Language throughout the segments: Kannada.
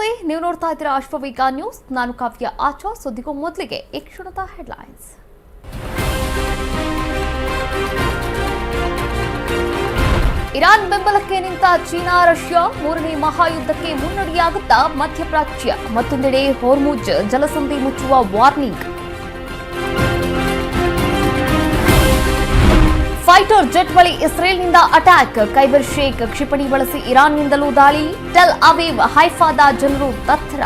ನಮಸ್ತೆ ನೀವು ನೋಡ್ತಾ ಇದ್ದೀರಾ ಅಶ್ವವೇಗ ನ್ಯೂಸ್. ನಾನು ಕಾವ್ಯ ಆಚಾ ಸುದ್ದಿಗೂ ಮೊದಲಿಗೆ ಈ ಹೆಡ್ಲೈನ್ಸ್. ಇರಾನ್ ಬೆಂಬಲಕ್ಕೆ ನಿಂತ ಚೀನಾ, ರಷ್ಯಾ ಮೂರನೇ ಮಹಾಯುದ್ಧಕ್ಕೆ ಮುನ್ನಡೆಯಾಗುತ್ತಾ ಮಧ್ಯಪ್ರಾಚ್ಯ. ಮತ್ತೊಂದೆಡೆ ಹೋರ್ಮುಜ್ ಜಲಸಂಧಿ ಮುಚ್ಚುವ ವಾರ್ನಿಂಗ್. ಫೈಟರ್ ಜೆಟ್ ಬಳಿ ಇಸ್ರೇಲ್ನಿಂದ ಅಟ್ಯಾಕ್. ಕೈಬರ್ ಶೇಖ್ ಕ್ಷಿಪಣಿ ಬಳಸಿ ಇರಾನ್ನಿಂದಲೂ ದಾಳಿ. ಟೆಲ್ ಅವೀವ್, ಹೈಫಾದ ಜನರು ತತ್ತರ.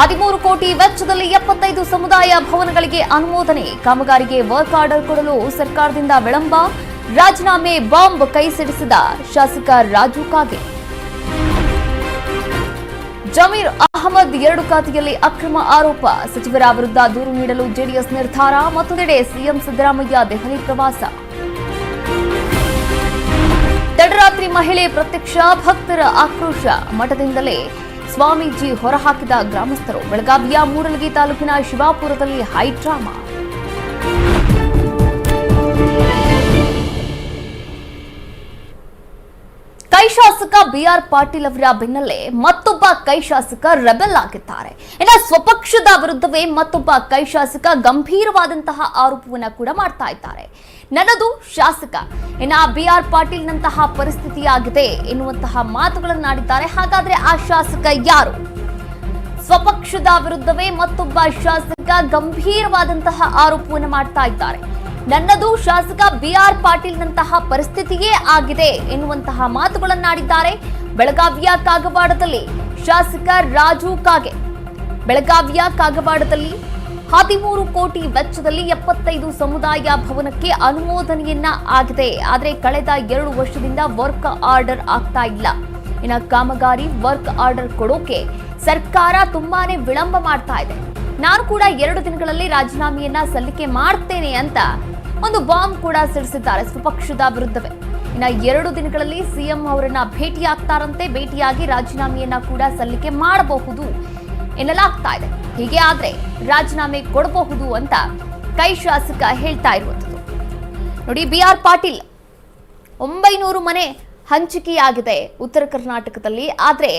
ಹದಿಮೂರು ಕೋಟಿ ವೆಚ್ಚದಲ್ಲಿ ಎಪ್ಪತ್ತೈದು ಸಮುದಾಯ ಭವನಗಳಿಗೆ ಅನುಮೋದನೆ. ಕಾಮಗಾರಿಗೆ ವರ್ಕ್ ಆರ್ಡರ್ ಕೊಡಲು ಸರ್ಕಾರದಿಂದ ವಿಳಂಬ. ರಾಜೀನಾಮೆ ಬಾಂಬ್ ಕೈ ಸಿಡಿಸಿದ ಶಾಸಕ ರಾಜು ಕಾಗೆ. ಜಮೀರ್ ಅಹಮದ್ ಎರಡು ಖಾತೆಯಲ್ಲಿ ಅಕ್ರಮ ಆರೋಪ. ಸಚಿವರ ವಿರುದ್ಧ ದೂರು ನೀಡಲು ಜೆಡಿಎಸ್ ನಿರ್ಧಾರ, ಮತ್ತೊಂದೆಡೆ ಸಿಎಂ ಸಿದ್ದರಾಮಯ್ಯ ದೆಹಲಿ ಪ್ರವಾಸ. ತಡರಾತ್ರಿ ಮಹಿಳೆ ಪ್ರತ್ಯಕ್ಷ ಭಕ್ತರ ಆಕ್ರೋಶ. ಮಠದಿಂದಲೇ ಸ್ವಾಮೀಜಿ ಹೊರಹಾಕಿದ ಗ್ರಾಮಸ್ಥರು. ಬೆಳಗಾವಿಯ ಮೂಡಲಗಿ ತಾಲೂಕಿನ ಶಿವಾಪುರದಲ್ಲಿ ಹೈ ಕೈ ಶಾಸಕ ಬಿಆರ್ ಪಾಟೀಲ್ ಅವರ ಬೆನ್ನಲ್ಲೇ ಮತ್ತೊಬ್ಬ ಕೈ ಶಾಸಕ ರೆಬೆಲ್ ಆಗಿದ್ದಾರೆ. ಇನ್ನು ಸ್ವಪಕ್ಷದ ವಿರುದ್ಧವೇ ಮತ್ತೊಬ್ಬ ಕೈ ಶಾಸಕ ಗಂಭೀರವಾದಂತಹ ಆರೋಪವನ್ನ ಕೂಡ ಮಾಡ್ತಾ ಇದ್ದಾರೆ. ನನ್ನದು ಶಾಸಕ. ಇನ್ನ ಬಿಆರ್ ಪಾಟೀಲ್ ನಂತಹ ಪರಿಸ್ಥಿತಿಯಾಗಿದೆ ಎನ್ನುವಂತಹ ಮಾತುಗಳನ್ನಾಡಿದ್ದಾರೆ ಹಾಗಾದ್ರೆ ಆ ಶಾಸಕ ಯಾರು? ಸ್ವಪಕ್ಷದ ವಿರುದ್ಧವೇ ಮತ್ತೊಬ್ಬ ಶಾಸಕ ಗಂಭೀರವಾದಂತಹ ಆರೋಪವನ್ನು ಮಾಡ್ತಾ ಇದ್ದಾರೆ. ನನ್ನದು ಶಾಸಕ ಬಿಆರ್ ಪಾಟೀಲ್ನಂತಹ ಪರಿಸ್ಥಿತಿಯೇ ಆಗಿದೆ ಎನ್ನುವಂತಹ ಮಾತುಗಳನ್ನಾಡಿದ್ದಾರೆ ಬೆಳಗಾವಿಯ ಕಾಗವಾಡದಲ್ಲಿ ಶಾಸಕ ರಾಜು ಕಾಗೆ. ಬೆಳಗಾವಿಯ ಕಾಗವಾಡದಲ್ಲಿ ಹದಿಮೂರು ಕೋಟಿ ವೆಚ್ಚದಲ್ಲಿ ಎಪ್ಪತ್ತೈದು ಸಮುದಾಯ ಭವನಕ್ಕೆ ಅನುಮೋದನೆಯನ್ನ ಆಗಿದೆ. ಆದರೆ ಕಳೆದ ಎರಡು ವರ್ಷದಿಂದ ವರ್ಕ್ ಆರ್ಡರ್ ಆಗ್ತಾ ಇಲ್ಲ. ಇನ್ನು ಕಾಮಗಾರಿ ವರ್ಕ್ ಆರ್ಡರ್ ಕೊಡೋಕೆ ಸರ್ಕಾರ ತುಂಬಾನೇ ವಿಳಂಬ ಮಾಡ್ತಾ ಇದೆ. ನಾನು ಕೂಡ ಎರಡು ದಿನಗಳಲ್ಲಿ ರಾಜೀನಾಮೆಯನ್ನ ಸಲ್ಲಿಕೆ ಮಾಡ್ತೇನೆ ಅಂತ ಒಂದು ಬಾಂಬ್ ಕೂಡ ಸಿಡಿಸಿದ್ದಾರೆ. ಸ್ವಪಕ್ಷದ ವಿರುದ್ಧವೇ. ಇನ್ನ ಎರಡು ದಿನಗಳಲ್ಲಿ ಸಿಎಂ ಅವರನ್ನ ಭೇಟಿಯಾಗ್ತಾರಂತೆ. ಭೇಟಿಯಾಗಿ ರಾಜೀನಾಮೆಯನ್ನ ಕೂಡ ಸಲ್ಲಿಕೆ ಮಾಡಬಹುದು ಎನ್ನಲಾಗ್ತಾ ಇದೆ. ಹೀಗೆ ಆದ್ರೆ ರಾಜೀನಾಮೆ ಕೊಡಬಹುದು ಅಂತ ಕೈ ಶಾಸಕ ಹೇಳ್ತಾ ಇರುವಂಥದ್ದು. ನೋಡಿ, ಬಿ ಆರ್ ಪಾಟೀಲ್ ಒಂಬೈನೂರು ಮನೆ ಹಂಚಿಕೆಯಾಗಿದೆ ಉತ್ತರ ಕರ್ನಾಟಕದಲ್ಲಿ. ಆದರೆ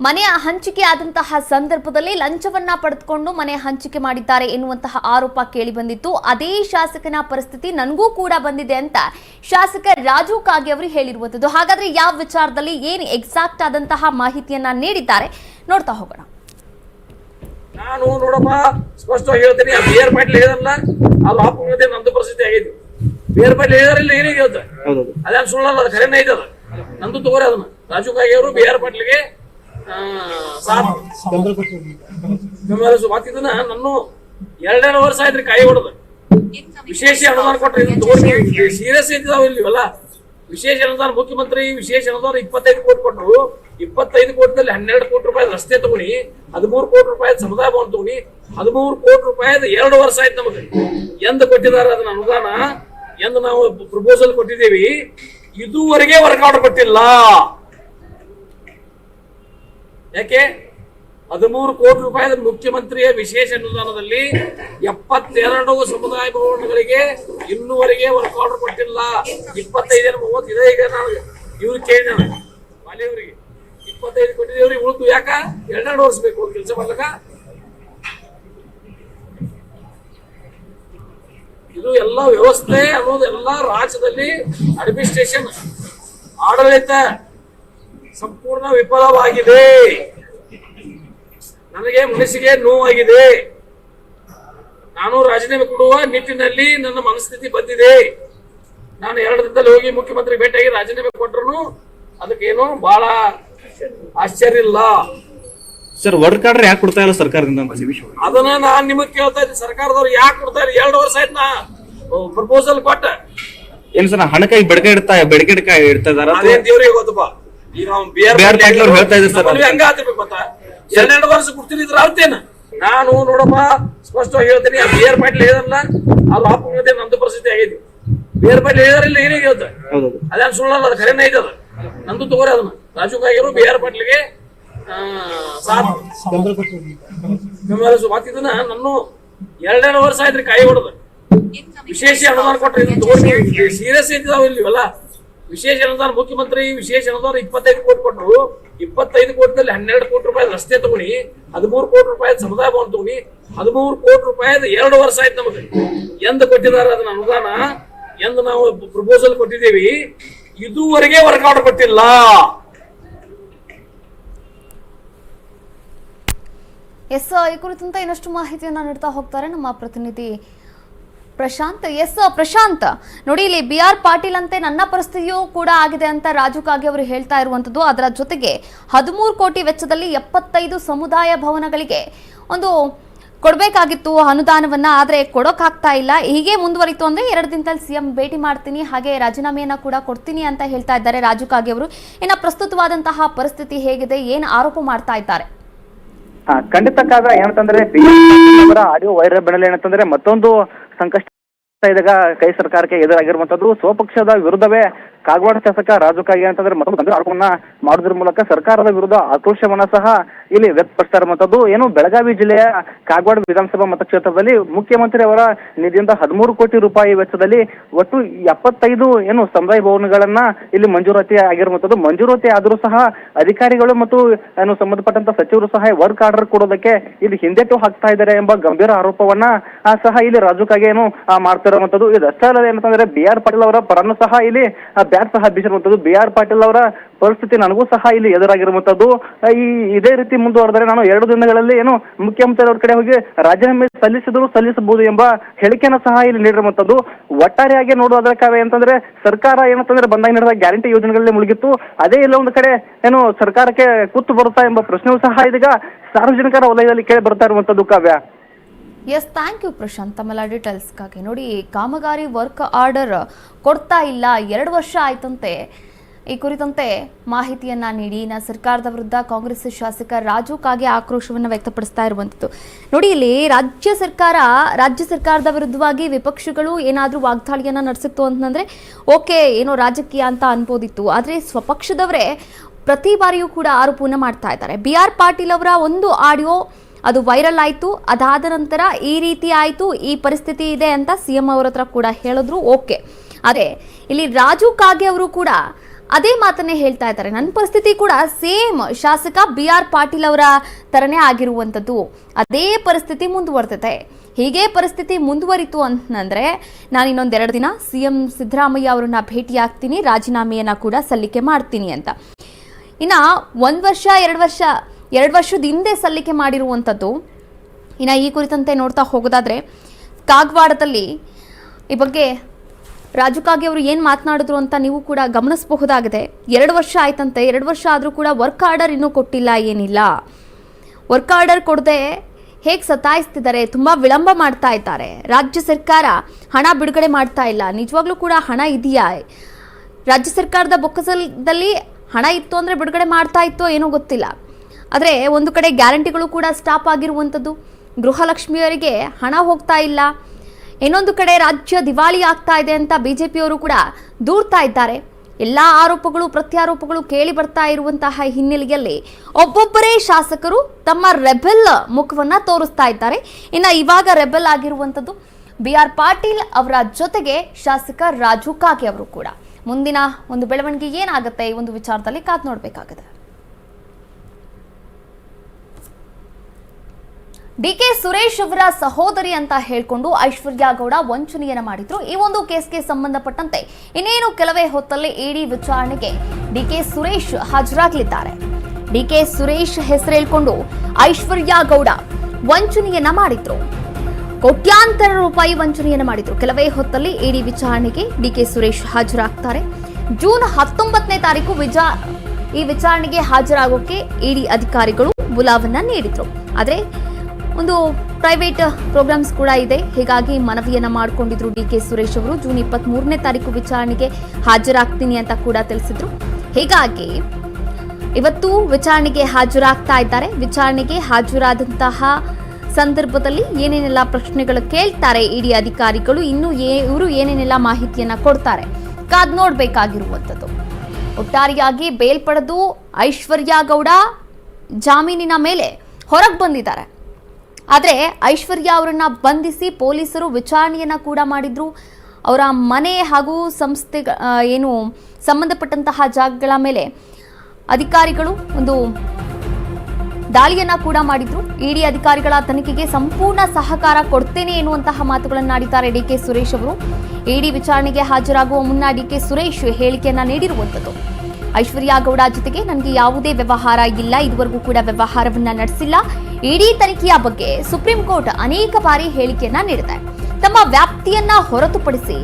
ಮನೆ ಹಂಚಿಕೆ ಆದಂತಹ ಸಂದರ್ಭದಲ್ಲಿ ಲಂಚವನ್ನ ಪಡೆದುಕೊಂಡು ಮನೆ ಹಂಚಿಕೆ ಮಾಡಿದ್ದಾರೆ ಎನ್ನುವಂತಹ ಆರೋಪ ಕೇಳಿ ಬಂದಿತ್ತು. ಅದೇ ಶಾಸಕನ ಪರಿಸ್ಥಿತಿ ನನಗೂ ಕೂಡ ಬಂದಿದೆ ಅಂತ ಶಾಸಕ ರಾಜು ಕಾಗೆ ಅವರು ಹೇಳಿರುವಂಥದ್ದು ಹಾಗಾದ್ರೆ ಯಾವ ವಿಚಾರದಲ್ಲಿ ಏನು ಎಕ್ಸಾಕ್ಟ್ ಆದಂತಹ ಮಾಹಿತಿಯನ್ನ ನೀಡಿದ್ದಾರೆ ನೋಡ್ತಾ ಹೋಗೋಣ. ನಾನು ನೋಡಪ್ಪ ಸ್ಪಷ್ಟವಾಗಿ ಹೇಳ್ತೀನಿ ಆ ಬಿ ಆರ್ ಪಾಟೀಲ್ ಹೇಳಿದ್ರಲ್ಲ ಅದು ಆಪುಂಗತೆ ನಂದು ಪರಿಸ್ಥಿತಿ ಆಗೈತಿ ಬಿ ಪಾಟ್ಲಿ ಹೇಳಿದ್ರಿಲ್ಲ ಹೇಳ್ತ ಅದೇನು ಸುಳ್ಳಲ್ಲ ಅದು ಖರೇನೇ ಐತೆ ಅದು. ನಂದು ತಗೋರಿ ಅದನ್ನ. ರಾಜು ಕಾಗೆ ಅವರು ಬಿ ಆರ್ ಪಾಟೀಲ್ಗೆ ಮತ್ತಿದನ್ನ ನಾನು ಎರಡೆರಡು ವರ್ಷ ಆಯ್ತ್ರಿ ಕೈ ಹೊಡೆದು. ವಿಶೇಷ ಅನುದಾನ ಕೊಟ್ರಿ. ಸೀರಿಯಸ್ ಇದ್ದಾವ ಇಲ್ಲಿವಲ್ಲ. ವಿಶೇಷ ಅನುದಾನ, ಮುಖ್ಯಮಂತ್ರಿ ವಿಶೇಷ ಅನುದಾನ ಇಪ್ಪತ್ತೈದು ಕೋಟಿ ಕೊಟ್ಟರು. ಇಪ್ಪತ್ತೈದು ಕೋಟಿದಲ್ಲಿ ಹನ್ನೆರಡು ಕೋಟಿ ರೂಪಾಯಿ ರಸ್ತೆ ತಗೊಳ್ಳಿ ಹದಿಮೂರು ಕೋಟಿ ರೂಪಾಯಿ ಸಮುದಾಯ ಭವನ ತಗೊಳ್ಳಿ ಹದಿಮೂರು ಕೋಟಿ ರೂಪಾಯಿ ಎರಡು ವರ್ಷ ಆಯ್ತು ನಮಗೆ. ಎಂದ ಕೊಟ್ಟಿದ್ದಾರೆ ಅದನ್ನ ಅನುದಾನ, ಎಂದು ನಾವು ಪ್ರಪೋಸಲ್ ಕೊಟ್ಟಿದ್ದೀವಿ. ಇದುವರೆಗೆ ವರ್ಕೌಟ್ ಕೊಟ್ಟಿಲ್ಲ. ಯಾಕೆ? ಹದಿಮೂರು ಕೋಟಿ ರೂಪಾಯಿ ಮುಖ್ಯಮಂತ್ರಿಯ ವಿಶೇಷ ಅನುದಾನದಲ್ಲಿ ಎಪ್ಪತ್ತೆರಡು ಸಮುದಾಯ ಭವನಗಳಿಗೆ ಇನ್ನೂವರೆಗೆ ವರ್ಕ್ ಆರ್ಡರ್ ಕೊಟ್ಟಿಲ್ಲ. ಇಪ್ಪತ್ತೈದು ಮೂವತ್ತು ಇದೆ ಈಗ ನಾನು ಇವ್ರು ಕೇಳಿದ ಮಾಲಿಯವರಿಗೆ ಇಪ್ಪತ್ತೈದು ಕೊಟ್ಟಿದ್ದೇವ್ರಿಗೆ ಉಳಿದು ಯಾಕ? ಎರಡೆರಡು ವರ್ಷ ಬೇಕು ಕೆಲಸ ಮಾಡ್ಲಕ್ಕ. ಇದು ಎಲ್ಲ ವ್ಯವಸ್ಥೆ ಅನ್ನೋದು ಎಲ್ಲ ರಾಜ್ಯದಲ್ಲಿ ಅಡ್ಮಿನಿಸ್ಟ್ರೇಷನ್ ಆಡಳಿತ ಸಂಪೂರ್ಣ ವಿಫಲವಾಗಿದೆ. ನನಗೆ ಮನಸ್ಸಿಗೆ ನೋವಾಗಿದೆ. ನಾನು ರಾಜೀನಾಮೆ ಕೊಡುವ ನಿಟ್ಟಿನಲ್ಲಿ ನನ್ನ ಮನಸ್ಥಿತಿ ಬಂದಿದೆ. ನಾನು ಎರಡು ದಿನದಲ್ಲಿ ಹೋಗಿ ಮುಖ್ಯಮಂತ್ರಿ ಭೇಟಿಯಾಗಿ ರಾಜೀನಾಮೆ ಕೊಟ್ಟರು ಅದಕ್ಕೇನು ಬಹಳ ಆಶ್ಚರ್ಯ ಇಲ್ಲ. ಸರ್ ವರ್ಡ್ ಕಾರ್ಡ್ ಯಾಕೆ ಕೊಡ್ತಾ ಇಲ್ಲ ಸರ್ಕಾರದಿಂದ ಅದನ್ನ ನಾನು ನಿಮಗೆ ಕೇಳ್ತಾ ಇದ್ದೆ ಸರ್ಕಾರದವ್ರು ಯಾಕೆ ಕೊಡ್ತಾರೆ ಎರಡು ವರ್ಷ ಆಯ್ತು ನಾ ಪ್ರಪೋಸಲ್ ಕೊಟ್ಟ. ಏನ್ ಸರ್ ಹಣಕಾಯಿ ಬೆಡಕೆ ಇಡ್ತಾ ಬೆಡಕೆ ಇಡ್ತಾ ಇದಾರ ಅದೇನ್ ದೇವ್ರಿಗೆ ಗೊತ್ತಪ್ಪ. ಈಗ ಅವ್ರು ಹೇಳ್ತಾ ಇದ್ರು ಸರ್. ನಮ್ಮಲ್ಲಿ ಹಂಗ ಆಗ್ತಿರ್ಬೇಕು ಗೊತ್ತಾ? ಎರಡೆರಡು ವರ್ಷ ಕೊಡ್ತಿದ್ರ ಅರ್ಥೇನ ನಾನು ನೋಡಪ್ಪ ಸ್ಪಷ್ಟವಾಗಿ ಹೇಳ್ತೀನಿ ಆ ಬಿ ಆರ್ ಪಾಟೀಲ್ ಹೇಳಿದ್ರಲ್ಲ ಅದು ಆಪುಂಗತೆ ನಂದು ಪರಿಸ್ಥಿತಿ ಆಗೈತಿ. ಬಿ ಆರ್ ಪಾಟೀಲ್ ಹೇಳಿದ್ರಿಲ್ಲ ಏನೇ ಹೇಳ್ತ ಅದೇನು ಸುಳ್ಳಲ್ಲ ಅದು ಖರೇನ ಐತೆ ಅದು. ನಂದು ತಗೋರಿ ಅದನ್ನ. ರಾಜು ಕಾಗಿರು ಬಿ ಆರ್ ಪಾಟೀಲ್ಗೆ ಆ, ಸಾಥ್ ಬೆಂಬಲಿಸು ಮತ್ತಿದನ್ನ ನಾನು ಎರಡೆರಡು ವರ್ಷ ಆಯ್ತ್ರಿ ಕಾಯಿ ಹೊಡೆದ. ವಿಶೇಷ ಅನುದಾನ ಕೊಟ್ರಿ ಸೀರಿಯಸ್ ಇದ್ದಾವ ಇಲ್ಲಿವಲ್ಲ ವಿಶೇಷ ಅನುದಾನ ಮುಖ್ಯಮಂತ್ರಿ ವಿಶೇಷ ಅನುದಾನ ಇಪ್ಪತ್ತೈದು ಕೋಟಿ ಕೊಟ್ಟರು ಇಪ್ಪತ್ತೈದು ಕೋಟಿದಲ್ಲಿ ಹನ್ನೆರಡು ಕೋಟಿ ರೂಪಾಯಿ ರಸ್ತೆ ತಗೊಳ್ಳಿ, ಹದಿಮೂರು ಕೋಟಿ ರೂಪಾಯಿ ಸಮುದಾಯ ಭವನ ತಗೊಳ್ಳಿ, ಹದಿಮೂರು ಕೋಟಿ ರೂಪಾಯಿ ಎರಡು ವರ್ಷ ಆಯ್ತು ನಮಗೆ. ಎಂದು ಕೊಟ್ಟಿದ್ದಾರೆ ಅದನ್ನ ಅನುದಾನ, ಎಂದು ನಾವು ಪ್ರಪೋಸಲ್ ಕೊಟ್ಟಿದ್ದೀವಿ. ಇದುವರೆಗೆ ವರ್ಕೌಟ್ ಕೊಟ್ಟಿಲ್ಲ. ಎಸ್, ಈ ಕುರಿತಂತೆ ಇನ್ನಷ್ಟು ಮಾಹಿತಿಯನ್ನು ನೀಡ್ತಾ ಹೋಗ್ತಾರೆ ನಮ್ಮ ಪ್ರತಿನಿಧಿ. ಪ್ರಶಾಂತ್, ಎಸ್, ಪ್ರಶಾಂತ್. ನೋಡಿ, ಇಲ್ಲಿ ಬಿ ಆರ್ ಪಾಟೀಲ್ ಅಂತೆ ನನ್ನ ಪರಿಸ್ಥಿತಿಯೂ ಕೂಡ ಆಗಿದೆ ಅಂತ ರಾಜು ಕಾಗೆ ಅವರು ಹೇಳ್ತಾ ಇರುವಂತದ್ದು ಅದರ ಜೊತೆಗೆ ಹದಿಮೂರು ಕೋಟಿ ವೆಚ್ಚದಲ್ಲಿ ಎಪ್ಪತ್ತೈದು ಸಮುದಾಯ ಭವನಗಳಿಗೆ ಒಂದು ಕೊಡಬೇಕಾಗಿತ್ತು ಅನುದಾನವನ್ನ, ಆದ್ರೆ ಕೊಡೋಕ್ಕಾಗ್ತಾ ಇಲ್ಲ. ಹೀಗೆ ಮುಂದುವರಿತು ಅಂದ್ರೆ ಎರಡು ದಿನದಲ್ಲಿ ಸಿಎಂ ಭೇಟಿ ಮಾಡ್ತೀನಿ, ಹಾಗೆ ರಾಜೀನಾಮೆಯನ್ನ ಕೂಡ ಕೊಡ್ತೀನಿ ಅಂತ ಹೇಳ್ತಾ ಇದ್ದಾರೆ ರಾಜು ಕಾಗೆ ಅವರು. ಇನ್ನ ಪ್ರಸ್ತುತವಾದಂತಹ ಪರಿಸ್ಥಿತಿ ಹೇಗಿದೆ? ಏನು ಆರೋಪ ಮಾಡ್ತಾ ಇದ್ದಾರೆ? ಖಂಡಿತ ಏನಂತಂದ್ರೆ ಆಡಿಯೋ ವೈರಲ್ ಬೆನ್ನಲ್ಲೇ ಏನಂತಂದ್ರೆ, ಮತ್ತೊಂದು ಸಂಕಷ್ಟ ಇದಾಗ ಕೈ ಸರ್ಕಾರಕ್ಕೆ ಎದುರಾಗಿರುವಂತದ್ದು ಸ್ವಪಕ್ಷದ ವಿರುದ್ಧವೇ ಕಾಗವಾಡ ಶಾಸಕ ರಾಜು ಕಾಗೆ ಅಂತಂದ್ರೆ ಮತ್ತೊಂದು ಆರೋಪವನ್ನ ಮಾಡೋದ್ರ ಮೂಲಕ ಸರ್ಕಾರದ ವಿರುದ್ಧ ಆಕ್ರೋಶವನ್ನ ಸಹ ಇಲ್ಲಿ ವ್ಯಕ್ತಪಡಿಸ್ತಾ ಇರುವಂತದ್ದು, ಏನು ಬೆಳಗಾವಿ ಜಿಲ್ಲೆಯ ಕಾಗವಾಡ ವಿಧಾನಸಭಾ ಮತಕ್ಷೇತ್ರದಲ್ಲಿ ಮುಖ್ಯಮಂತ್ರಿ ಅವರ ನಿಧಿಯಿಂದ ಹದಿಮೂರು ಕೋಟಿ ರೂಪಾಯಿ ವೆಚ್ಚದಲ್ಲಿ ಒಟ್ಟು ಎಪ್ಪತ್ತೈದು, ಏನು ಸಮುದಾಯ ಭವನಗಳನ್ನ ಇಲ್ಲಿ ಮಂಜೂರಾತಿ ಆಗಿರುವಂತದ್ದು. ಮಂಜೂರಾತಿ ಆದರೂ ಸಹ ಅಧಿಕಾರಿಗಳು ಮತ್ತು, ಏನು ಸಂಬಂಧಪಟ್ಟಂತ ಸಚಿವರು ಸಹ ವರ್ಕ್ ಆರ್ಡರ್ ಕೊಡೋದಕ್ಕೆ ಇಲ್ಲಿ ಹಿಂದೆಟ್ಟು ಹಾಕ್ತಾ ಇದ್ದಾರೆ ಎಂಬ ಗಂಭೀರ ಆರೋಪವನ್ನ ಸಹ ಇಲ್ಲಿ ರಾಜು ಕಾಗೆ ಏನು ಮಾಡ್ತಿರುವಂತದ್ದು ಇದಷ್ಟೇ ಅಲ್ಲದೆ ಏನಂತಂದ್ರೆ ಬಿ ಆರ್ ಪಾಟೀಲ್ ಅವರ ಪರನ್ನು ಸಹ ಇಲ್ಲಿ ಬ್ಯಾಟ್ ಸಹ ಬೀಸಿರುವಂತದ್ದು. ಬಿ ಆರ್ ಪಾಟೀಲ್ ಅವರ ಪರಿಸ್ಥಿತಿ ನನಗೂ ಸಹ ಇಲ್ಲಿ ಎದುರಾಗಿರುವಂತದ್ದು. ಈ, ಇದೇ ರೀತಿ ಮುಂದುವರೆದರೆ ನಾನು ಎರಡು ದಿನಗಳಲ್ಲಿ ಏನು ಮುಖ್ಯಮಂತ್ರಿ ಅವ್ರ ಕಡೆ ಹೋಗಿ ರಾಜೀನಾಮೆ ಸಲ್ಲಿಸಿದರೂ ಸಲ್ಲಿಸಬಹುದು ಎಂಬ ಹೇಳಿಕೆಯನ್ನು ಸಹ ಇಲ್ಲಿ ನೀಡಿರುವಂತದ್ದು ಒಟ್ಟಾರೆಯಾಗಿ ನೋಡೋದ್ರ ಕಾವ್ಯ ಅಂತಂದ್ರೆ ಸರ್ಕಾರ ಏನಂತಂದ್ರೆ ಬಂದಾಗ ನಡೆದ ಗ್ಯಾರಂಟಿ ಯೋಜನೆಗಳಲ್ಲಿ ಮುಳುಗಿತ್ತು. ಅದೇ ಇಲ್ಲ ಒಂದು ಕಡೆ ಏನು ಸರ್ಕಾರಕ್ಕೆ ಕುತ್ತು ಬರುತ್ತಾ ಎಂಬ ಪ್ರಶ್ನೆಯೂ ಸಹ ಇದೀಗ ಸಾರ್ವಜನಿಕರ ವಲಯದಲ್ಲಿ ಕೇಳಿ ಬರ್ತಾ ಇರುವಂತದ್ದು Kavya. Yes thank you Prashant ತಮ್ಮೆಲ್ಲ ಡೀಟೇಲ್ಸ್ಗಾಗಿ ನೋಡಿ, ಕಾಮಗಾರಿ ವರ್ಕ್ ಆರ್ಡರ್ ಕೊಡ್ತಾ ಇಲ್ಲ. ಎರಡು ವರ್ಷ ಆಯ್ತಂತೆ. ಈ ಕುರಿತಂತೆ ಮಾಹಿತಿಯನ್ನ ನೀಡಿ ನಾ ಸರ್ಕಾರದ ವಿರುದ್ಧ ಕಾಂಗ್ರೆಸ್ ಶಾಸಕ ರಾಜು ಕಾಗೆ ಆಕ್ರೋಶವನ್ನು ವ್ಯಕ್ತಪಡಿಸ್ತಾ ಇರುವಂಥದ್ದು. ನೋಡಿ, ಇಲ್ಲಿ ರಾಜ್ಯ ಸರ್ಕಾರ, ರಾಜ್ಯ ಸರ್ಕಾರದ ವಿರುದ್ಧವಾಗಿ ವಿಪಕ್ಷಗಳು ಏನಾದರೂ ವಾಗ್ದಾಳಿಯನ್ನು ನಡೆಸಿತ್ತು ಅಂತಂದ್ರೆ, ಓಕೆ, ಏನೋ ರಾಜಕೀಯ ಅಂತ ಅನ್ಬೋದಿತ್ತು. ಆದರೆ ಸ್ವಪಕ್ಷದವರೇ ಪ್ರತಿ ಬಾರಿಯೂ ಕೂಡ ಆರೋಪವನ್ನು ಮಾಡ್ತಾ ಇದ್ದಾರೆ. ಬಿ ಆರ್ ಪಾಟೀಲ್ ಅವರ ಒಂದು ಆಡಿಯೋ ಅದು ವೈರಲ್ ಆಯಿತು. ಅದಾದ ನಂತರ ಈ ರೀತಿ ಆಯಿತು, ಈ ಪರಿಸ್ಥಿತಿ ಇದೆ ಅಂತ ಸಿ ಎಂ ಅವ್ರ ಹತ್ರ ಕೂಡ ಹೇಳಿದ್ರು. ಓಕೆ. ಆದರೆ ಇಲ್ಲಿ ರಾಜು ಕಾಗೆ ಅವರು ಕೂಡ ಅದೇ ಮಾತನ್ನೇ ಹೇಳ್ತಾ ಇದ್ದಾರೆ. ನನ್ನ ಪರಿಸ್ಥಿತಿ ಕೂಡ ಸೇಮ್. ಶಾಸಕ ಬಿ ಆರ್ ಪಾಟೀಲ್ ಅವರ ಥರನೇ ಆಗಿರುವಂಥದ್ದು. ಅದೇ ಪರಿಸ್ಥಿತಿ ಮುಂದುವರ್ತದೆ ಹೀಗೆ ಪರಿಸ್ಥಿತಿ ಮುಂದುವರಿತು ಅಂತಂದ್ರೆ ನಾನು ಇನ್ನೊಂದೆರಡು ದಿನ ಸಿ ಎಂ ಸಿದ್ದರಾಮಯ್ಯ ಅವರನ್ನ ಭೇಟಿಯಾಗ್ತೀನಿ. ರಾಜೀನಾಮೆಯನ್ನು ಕೂಡ ಸಲ್ಲಿಕೆ ಮಾಡ್ತೀನಿ ಅಂತ. ಇನ್ನ ಒಂದು ವರ್ಷ, ಎರಡು ವರ್ಷ, ಎರಡು ವರ್ಷದ ಹಿಂದೆ ಸಲ್ಲಿಕೆ ಮಾಡಿರುವಂಥದ್ದು, ಇನ್ನು ಈ ಕುರಿತಂತೆ ನೋಡ್ತಾ ಹೋಗೋದಾದ್ರೆ, ಕಾಗವಾಡದಲ್ಲಿ ಈ ಬಗ್ಗೆ ರಾಜು ಕಾಗೆ ಅವರು ಏನು ಮಾತನಾಡಿದ್ರು ಅಂತ ನೀವು ಕೂಡ ಗಮನಿಸಬಹುದಾಗಿದೆ. ಎರಡು ವರ್ಷ ಆಯ್ತಂತೆ, ಎರಡು ವರ್ಷ ಆದರೂ ಕೂಡ ವರ್ಕ್ ಆರ್ಡರ್ ಇನ್ನೂ ಕೊಟ್ಟಿಲ್ಲ, ಏನಿಲ್ಲ. ವರ್ಕ್ ಆರ್ಡರ್ ಕೊಡದೆ ಹೇಗೆ ಸತಾಯಿಸ್ತಿದ್ದಾರೆ, ತುಂಬ ವಿಳಂಬ ಮಾಡ್ತಾ ಇದ್ದಾರೆ. ರಾಜ್ಯ ಸರ್ಕಾರ ಹಣ ಬಿಡುಗಡೆ ಮಾಡ್ತಾ ಇಲ್ಲ, ನಿಜವಾಗ್ಲೂ ಕೂಡ ಹಣ ಇದೆಯಾ? ರಾಜ್ಯ ಸರ್ಕಾರದ ಬೊಕ್ಕಸದಲ್ಲಿ ಹಣ ಇತ್ತು ಅಂದರೆ ಬಿಡುಗಡೆ ಮಾಡ್ತಾ ಇತ್ತು ಏನೋ ಗೊತ್ತಿಲ್ಲ. ಆದರೆ ಒಂದು ಕಡೆ ಗ್ಯಾರಂಟಿಗಳು ಕೂಡ ಸ್ಟಾಪ್ ಆಗಿರುವಂಥದ್ದು ಗೃಹಲಕ್ಷ್ಮಿಯವರಿಗೆ ಹಣ ಹೋಗ್ತಾ ಇಲ್ಲ. ಇನ್ನೊಂದು ಕಡೆ ರಾಜ್ಯ ದಿವಾಳಿ ಆಗ್ತಾ ಇದೆ ಅಂತ ಬಿ ಜೆ ಪಿಯವರು ಕೂಡ ದೂರ್ತಾ ಇದ್ದಾರೆ. ಎಲ್ಲ ಆರೋಪಗಳು, ಪ್ರತ್ಯಾರೋಪಗಳು ಕೇಳಿ ಬರ್ತಾ ಇರುವಂತಹ ಹಿನ್ನೆಲೆಯಲ್ಲಿ ಒಬ್ಬೊಬ್ಬರೇ ಶಾಸಕರು ತಮ್ಮ ರೆಬೆಲ್ ಮುಖವನ್ನ ತೋರಿಸ್ತಾ ಇದ್ದಾರೆ. ಇನ್ನು ಇವಾಗ ರೆಬೆಲ್ ಆಗಿರುವಂಥದ್ದು ಬಿ ಆರ್ ಪಾಟೀಲ್ ಅವರ ಜೊತೆಗೆ ಶಾಸಕ ರಾಜು ಕಾಗೆ ಅವರು ಕೂಡ. ಮುಂದಿನ ಒಂದು ಬೆಳವಣಿಗೆ ಏನಾಗುತ್ತೆ ಈ ಒಂದು ವಿಚಾರದಲ್ಲಿ ಕಾದು ನೋಡಬೇಕಾಗಿದೆ ಡಿ ಕೆ ಸುರೇಶ್ ಅವರ ಸಹೋದರಿ ಅಂತ ಹೇಳ್ಕೊಂಡು ಐಶ್ವರ್ಯ ಗೌಡ ವಂಚನೆಯನ್ನ ಮಾಡಿದ್ರು. ಈ ಒಂದು ಕೇಸ್ಗೆ ಸಂಬಂಧಪಟ್ಟಂತೆ ಇನ್ನೇನು ಕೆಲವೇ ಹೊತ್ತಲ್ಲಿ ಇಡಿ ವಿಚಾರಣೆಗೆ ಡಿಕೆ ಸುರೇಶ್ ಹಾಜರಾಗಲಿದ್ದಾರೆ. ಡಿಕೆ ಸುರೇಶ್ ಸುರೇಶ್ ಹೆಸರೇಳ್ಕೊಂಡು ಐಶ್ವರ್ಯ ಗೌಡ ವಂಚನೆಯನ್ನ ಮಾಡಿದ್ರು. ಕೋಟ್ಯಾಂತರ ರೂಪಾಯಿ ವಂಚನೆಯನ್ನ ಮಾಡಿದ್ರು. ಕೆಲವೇ ಹೊತ್ತಲ್ಲಿ ಇಡಿ ವಿಚಾರಣೆಗೆ ಡಿಕೆ ಸುರೇಶ್ ಹಾಜರಾಗ್ತಾರೆ. ಜೂನ್ ಹತ್ತೊಂಬತ್ತನೇ ತಾರೀಕು ವಿಜಾ ಈ ವಿಚಾರಣೆಗೆ ಹಾಜರಾಗೋಕೆ ಇಡಿ ಅಧಿಕಾರಿಗಳು ಬುಲಾವನ್ನ ನೀಡಿದ್ರು. ಆದ್ರೆ ಒಂದು ಪ್ರೈವೇಟ್ ಪ್ರೋಗ್ರಾಮ್ಸ್ ಕೂಡ ಇದೆ. ಹೀಗಾಗಿ ಮನವಿಯನ್ನ ಮಾಡಿಕೊಂಡಿದ್ರು ಡಿ ಕೆ ಸುರೇಶ್ ಅವರು. ಜೂನ್ ಇಪ್ಪತ್ತ್ ಮೂರನೇ ತಾರೀಕು ವಿಚಾರಣೆಗೆ ಹಾಜರಾಗ್ತೀನಿ ಅಂತ ಕೂಡ ತಿಳಿಸಿದ್ರು. ಹೀಗಾಗಿ ಇವತ್ತು ವಿಚಾರಣೆಗೆ ಹಾಜರಾಗ್ತಾ ಇದ್ದಾರೆ. ವಿಚಾರಣೆಗೆ ಹಾಜರಾದಂತಹ ಸಂದರ್ಭದಲ್ಲಿ ಏನೇನೆಲ್ಲ ಪ್ರಶ್ನೆಗಳು ಕೇಳ್ತಾರೆ ಇಡಿ ಅಧಿಕಾರಿಗಳು, ಇನ್ನು ಇವರು ಏನೇನೆಲ್ಲ ಮಾಹಿತಿಯನ್ನ ಕೊಡ್ತಾರೆ. ಕಾದ್ ನೋಡ್ಬೇಕಾಗಿರುವಂಥದ್ದು. ಒಟ್ಟಾರೆಯಾಗಿ ಬೇಲ್ಪಡೆದು ಐಶ್ವರ್ಯ ಗೌಡ ಜಾಮೀನಿನ ಮೇಲೆ ಹೊರಗೆ ಬಂದಿದ್ದಾರೆ. ಆದರೆ ಐಶ್ವರ್ಯ ಅವರನ್ನ ಬಂಧಿಸಿ ಪೊಲೀಸರು ವಿಚಾರಣೆಯನ್ನ ಕೂಡ ಮಾಡಿದ್ರು. ಅವರ ಮನೆ ಹಾಗೂ ಸಂಸ್ಥೆ ಏನು ಸಂಬಂಧಪಟ್ಟಂತಹ ಜಾಗಗಳ ಮೇಲೆ ಅಧಿಕಾರಿಗಳು ಒಂದು ದಾಳಿಯನ್ನ ಕೂಡ ಮಾಡಿದ್ರು. ಇಡಿ ಅಧಿಕಾರಿಗಳ ತನಿಖೆಗೆ ಸಂಪೂರ್ಣ ಸಹಕಾರ ಕೊಡ್ತೇನೆ ಎನ್ನುವಂತಹ ಮಾತುಗಳನ್ನಾಡಿದ್ದಾರೆ ಡಿ ಕೆ ಸುರೇಶ್ ಅವರು. ಇಡಿ ವಿಚಾರಣೆಗೆ ಹಾಜರಾಗುವ ಮುನ್ನ ಡಿ ಕೆ ಸುರೇಶ್ ಹೇಳಿಕೆಯನ್ನ ನೀಡಿರುವಂಥದ್ದು ಐಶ್ವರ್ಯ ಗೌಡ ಜೊತೆಗೆ ನನಗೆ ಯಾವುದೇ ವ್ಯವಹಾರ ಇಲ್ಲ. ಇದುವರೆಗೂ ಕೂಡ ವ್ಯವಹಾರವನ್ನ ನಡೆಸಿಲ್ಲ. ಇಡಿ ತನಿಖೆಯ ಬಗ್ಗೆ ಸುಪ್ರೀಂ ಕೋರ್ಟ್ ಅನೇಕ ಬಾರಿ ಹೇಳಿಕೆಯನ್ನ ನೀಡಿದೆ. ತಮ್ಮ ವ್ಯಾಪ್ತಿಯನ್ನ ಹೊರತುಪಡಿಸಿ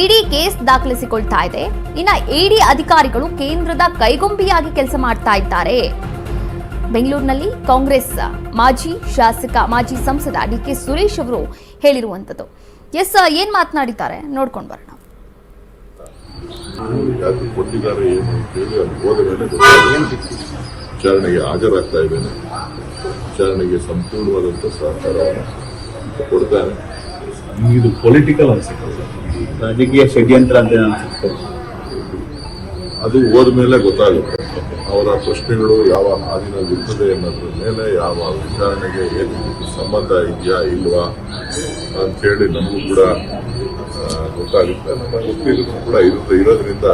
ಇಡಿ ಕೇಸ್ ದಾಖಲಿಸಿಕೊಳ್ತಾ ಇದೆ. ಇನ್ನ ಇಡಿ ಅಧಿಕಾರಿಗಳು ಕೇಂದ್ರದ ಕೈಗೊಂಬಿಯಾಗಿ ಕೆಲಸ ಮಾಡ್ತಾ ಇದ್ದಾರೆ. ಬೆಂಗಳೂರಿನಲ್ಲಿ ಕಾಂಗ್ರೆಸ್ ಮಾಜಿ ಶಾಸಕ, ಮಾಜಿ ಸಂಸದ ಡಿ ಕೆ ಸುರೇಶ್ ಅವರು ಹೇಳಿರುವಂಥದ್ದು. ಎಸ್, ಏನ್ ಮಾತನಾಡಿದ್ದಾರೆ? ನೋಡ್ಕೊಂಡು ಬರೋಣ. ಯಾಕೆ ಕೊಟ್ಟಿದ್ದಾರೆ ಏನು ಅಂತೇಳಿ ಅಲ್ಲಿ ಹೋದ ಮೇಲೆ. ವಿಚಾರಣೆಗೆ ಹಾಜರಾಗ್ತಾ ಇದ್ದೇನೆ. ವಿಚಾರಣೆಗೆ ಸಂಪೂರ್ಣವಾದಂಥ ಸಹಕಾರವನ್ನು ಕೊಡ್ತಾನೆ. ಇದು ಪೊಲಿಟಿಕಲ್ ಅನ್ಸುತ್ತೆ. ರಾಜಕೀಯ ಷಡ್ಯಂತ್ರ ಅಂತ ಅನ್ಸುತ್ತೆ. ಅದು ಹೋದ ಮೇಲೆ ಗೊತ್ತಾಗುತ್ತೆ. ಅವರ ಪ್ರಶ್ನೆಗಳು ಯಾವ ಹಾದಿನಲ್ಲಿ ಇರ್ತದೆ ಅನ್ನೋದ್ರ ಮೇಲೆ ಯಾವ ವಿಚಾರಣೆಗೆ ಏನು ಸಂಬಂಧ ಇದೆಯಾ ಇಲ್ವಾ ಅಂತೇಳಿ ನಮಗೂ ಕೂಡ ಗೊತ್ತಾಗುತ್ತೆ. ನಮ್ಮ ಗೊತ್ತಿರೋದು ಕೂಡ ಇರುತ್ತೆ ಇರೋದ್ರಿಂದ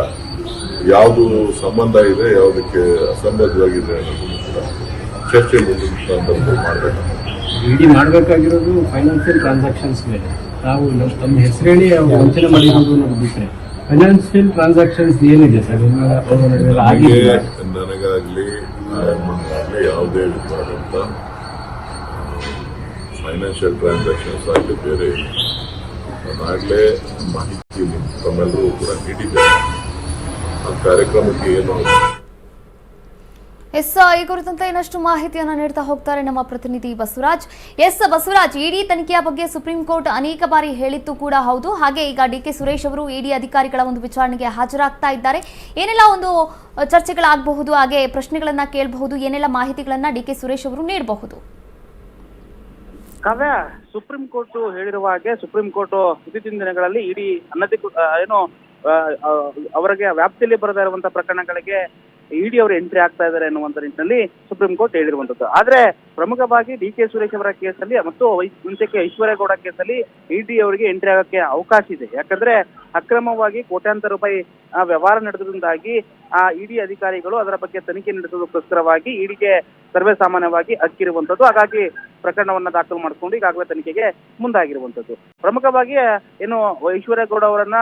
ಯಾವುದು ಸಂಬಂಧ ಇದೆ ಯಾವುದಕ್ಕೆ ಅಸಂಬದ್ಧವಾಗಿದೆ ಅನ್ನೋದನ್ನು ಕೂಡ ಚರ್ಚೆ ಸಂದರ್ಭದಲ್ಲಿ ಮಾಡಬೇಕು. ಇಡಿ ಮಾಡಬೇಕಾಗಿರೋದು ಫೈನಾನ್ಷಿಯಲ್ ಟ್ರಾನ್ಸಾಕ್ಷನ್ಸ್ ಮೇಲೆ. ನಾವು ನಮ್ಮ ತಮ್ಮ ಹೆಸರೇಳಿ ಅವರು ವಂಚನೆ ಮಾಡಿರೋದು ಅನ್ನೋದು ಬಿಟ್ಟರೆ ಫೈನಾನ್ಷಿಯಲ್ ಟ್ರಾನ್ಸಾಕ್ಷನ್ಸ್ ಏನಿದೆ ಸರ್? ನನಗೆ ನನಗಾಗ್ಲಿ ಯಾವುದೇ ವಿಧವಾದಂಥ ಫೈನಾನ್ಷಿಯಲ್ ಟ್ರಾನ್ಸಾಕ್ಷನ್ಸ್ ಆಗಲಿ ಬೇರೆ ನಾನಾಗಲೇ ಮಾಹಿತಿ ತಮ್ಮೆಲ್ಲರೂ ಕೂಡ ನೀಡಿದ್ದೇನೆ. ಆ ಕಾರ್ಯಕ್ರಮಕ್ಕೆ ಏನು ಎಸ್, ಈ ಕುರಿತಂತೆ ಇನ್ನಷ್ಟು ಮಾಹಿತಿಯನ್ನು ನೀಡ್ತಾ ಹೋಗ್ತಾರೆ ನಮ್ಮ ಪ್ರತಿನಿಧಿ ಬಸವರಾಜ್. ಎಸ್, ಬಸವರಾಜ್, ಇಡಿ ತನಿಖೆಯ ಬಗ್ಗೆ ಸುಪ್ರೀಂ ಕೋರ್ಟ್ ಅನೇಕ ಬಾರಿ ಹೇಳಿತ್ತು ಕೂಡ ಹೌದು. ಹಾಗೆ ಈಗ ಡಿ ಕೆ ಸುರೇಶ್ ಅವರು ಇಡಿ ಅಧಿಕಾರಿಗಳ ಒಂದು ವಿಚಾರಣೆಗೆ ಹಾಜರಾಗ್ತಾ ಇದ್ದಾರೆ. ಏನೆಲ್ಲ ಒಂದು ಚರ್ಚೆಗಳಾಗಬಹುದು, ಹಾಗೆ ಪ್ರಶ್ನೆಗಳನ್ನ ಕೇಳಬಹುದು, ಏನೆಲ್ಲ ಮಾಹಿತಿಗಳನ್ನ ಡಿ ಕೆ ಸುರೇಶ್ ಅವರು ನೀಡಬಹುದು? ಕಾವ್ಯ ಸುಪ್ರೀಂ ಕೋರ್ಟ್ ಹೇಳಿರುವ ಹಾಗೆ ಸುಪ್ರೀಂ ಕೋರ್ಟ್ ಇತ್ತೀಚಿನ ದಿನಗಳಲ್ಲಿ ಇಡೀ ಅನಧಿಕೃತ ಏನು ಅವರಿಗೆ ವ್ಯಾಪ್ತಿಯಲ್ಲಿ ಬರದೇ ಇರುವಂತಹ ಪ್ರಕರಣಗಳಿಗೆ ಇಡಿ ಅವರು ಎಂಟ್ರಿ ಆಗ್ತಾ ಇದ್ದಾರೆ ಅನ್ನುವಂಥ ನಿಟ್ಟಿನಲ್ಲಿ ಸುಪ್ರೀಂ ಕೋರ್ಟ್ ಹೇಳಿರುವಂತದ್ದು. ಆದ್ರೆ ಪ್ರಮುಖವಾಗಿ ಡಿ ಕೆ ಸುರೇಶ್ ಅವರ ಕೇಸಲ್ಲಿ ಮತ್ತು ಮುಂಚೆಕ್ಕೆ ಐಶ್ವರ್ಯಗೌಡ ಕೇಸಲ್ಲಿ ಇಡಿ ಅವರಿಗೆ ಎಂಟ್ರಿ ಆಗಕ್ಕೆ ಅವಕಾಶ ಇದೆ. ಯಾಕಂದ್ರೆ ಅಕ್ರಮವಾಗಿ ಕೋಟ್ಯಾಂತರ ರೂಪಾಯಿ ವ್ಯವಹಾರ ನಡೆದ್ರಿಂದಾಗಿ ಆ ಇಡಿ ಅಧಿಕಾರಿಗಳು ಅದರ ಬಗ್ಗೆ ತನಿಖೆ ನಡೆಸುವುದಕ್ಕೋಸ್ಕರವಾಗಿ ಇಡಿಗೆ ಸರ್ವೇ ಸಾಮಾನ್ಯವಾಗಿ ಅಕ್ಕಿರುವಂತದ್ದು. ಹಾಗಾಗಿ ಪ್ರಕರಣವನ್ನ ದಾಖಲು ಮಾಡಿಕೊಂಡು ಈಗಾಗಲೇ ತನಿಖೆಗೆ ಮುಂದಾಗಿರುವಂತದ್ದು. ಪ್ರಮುಖವಾಗಿ, ಏನು, ಐಶ್ವರ್ಯಗೌಡ ಅವರನ್ನ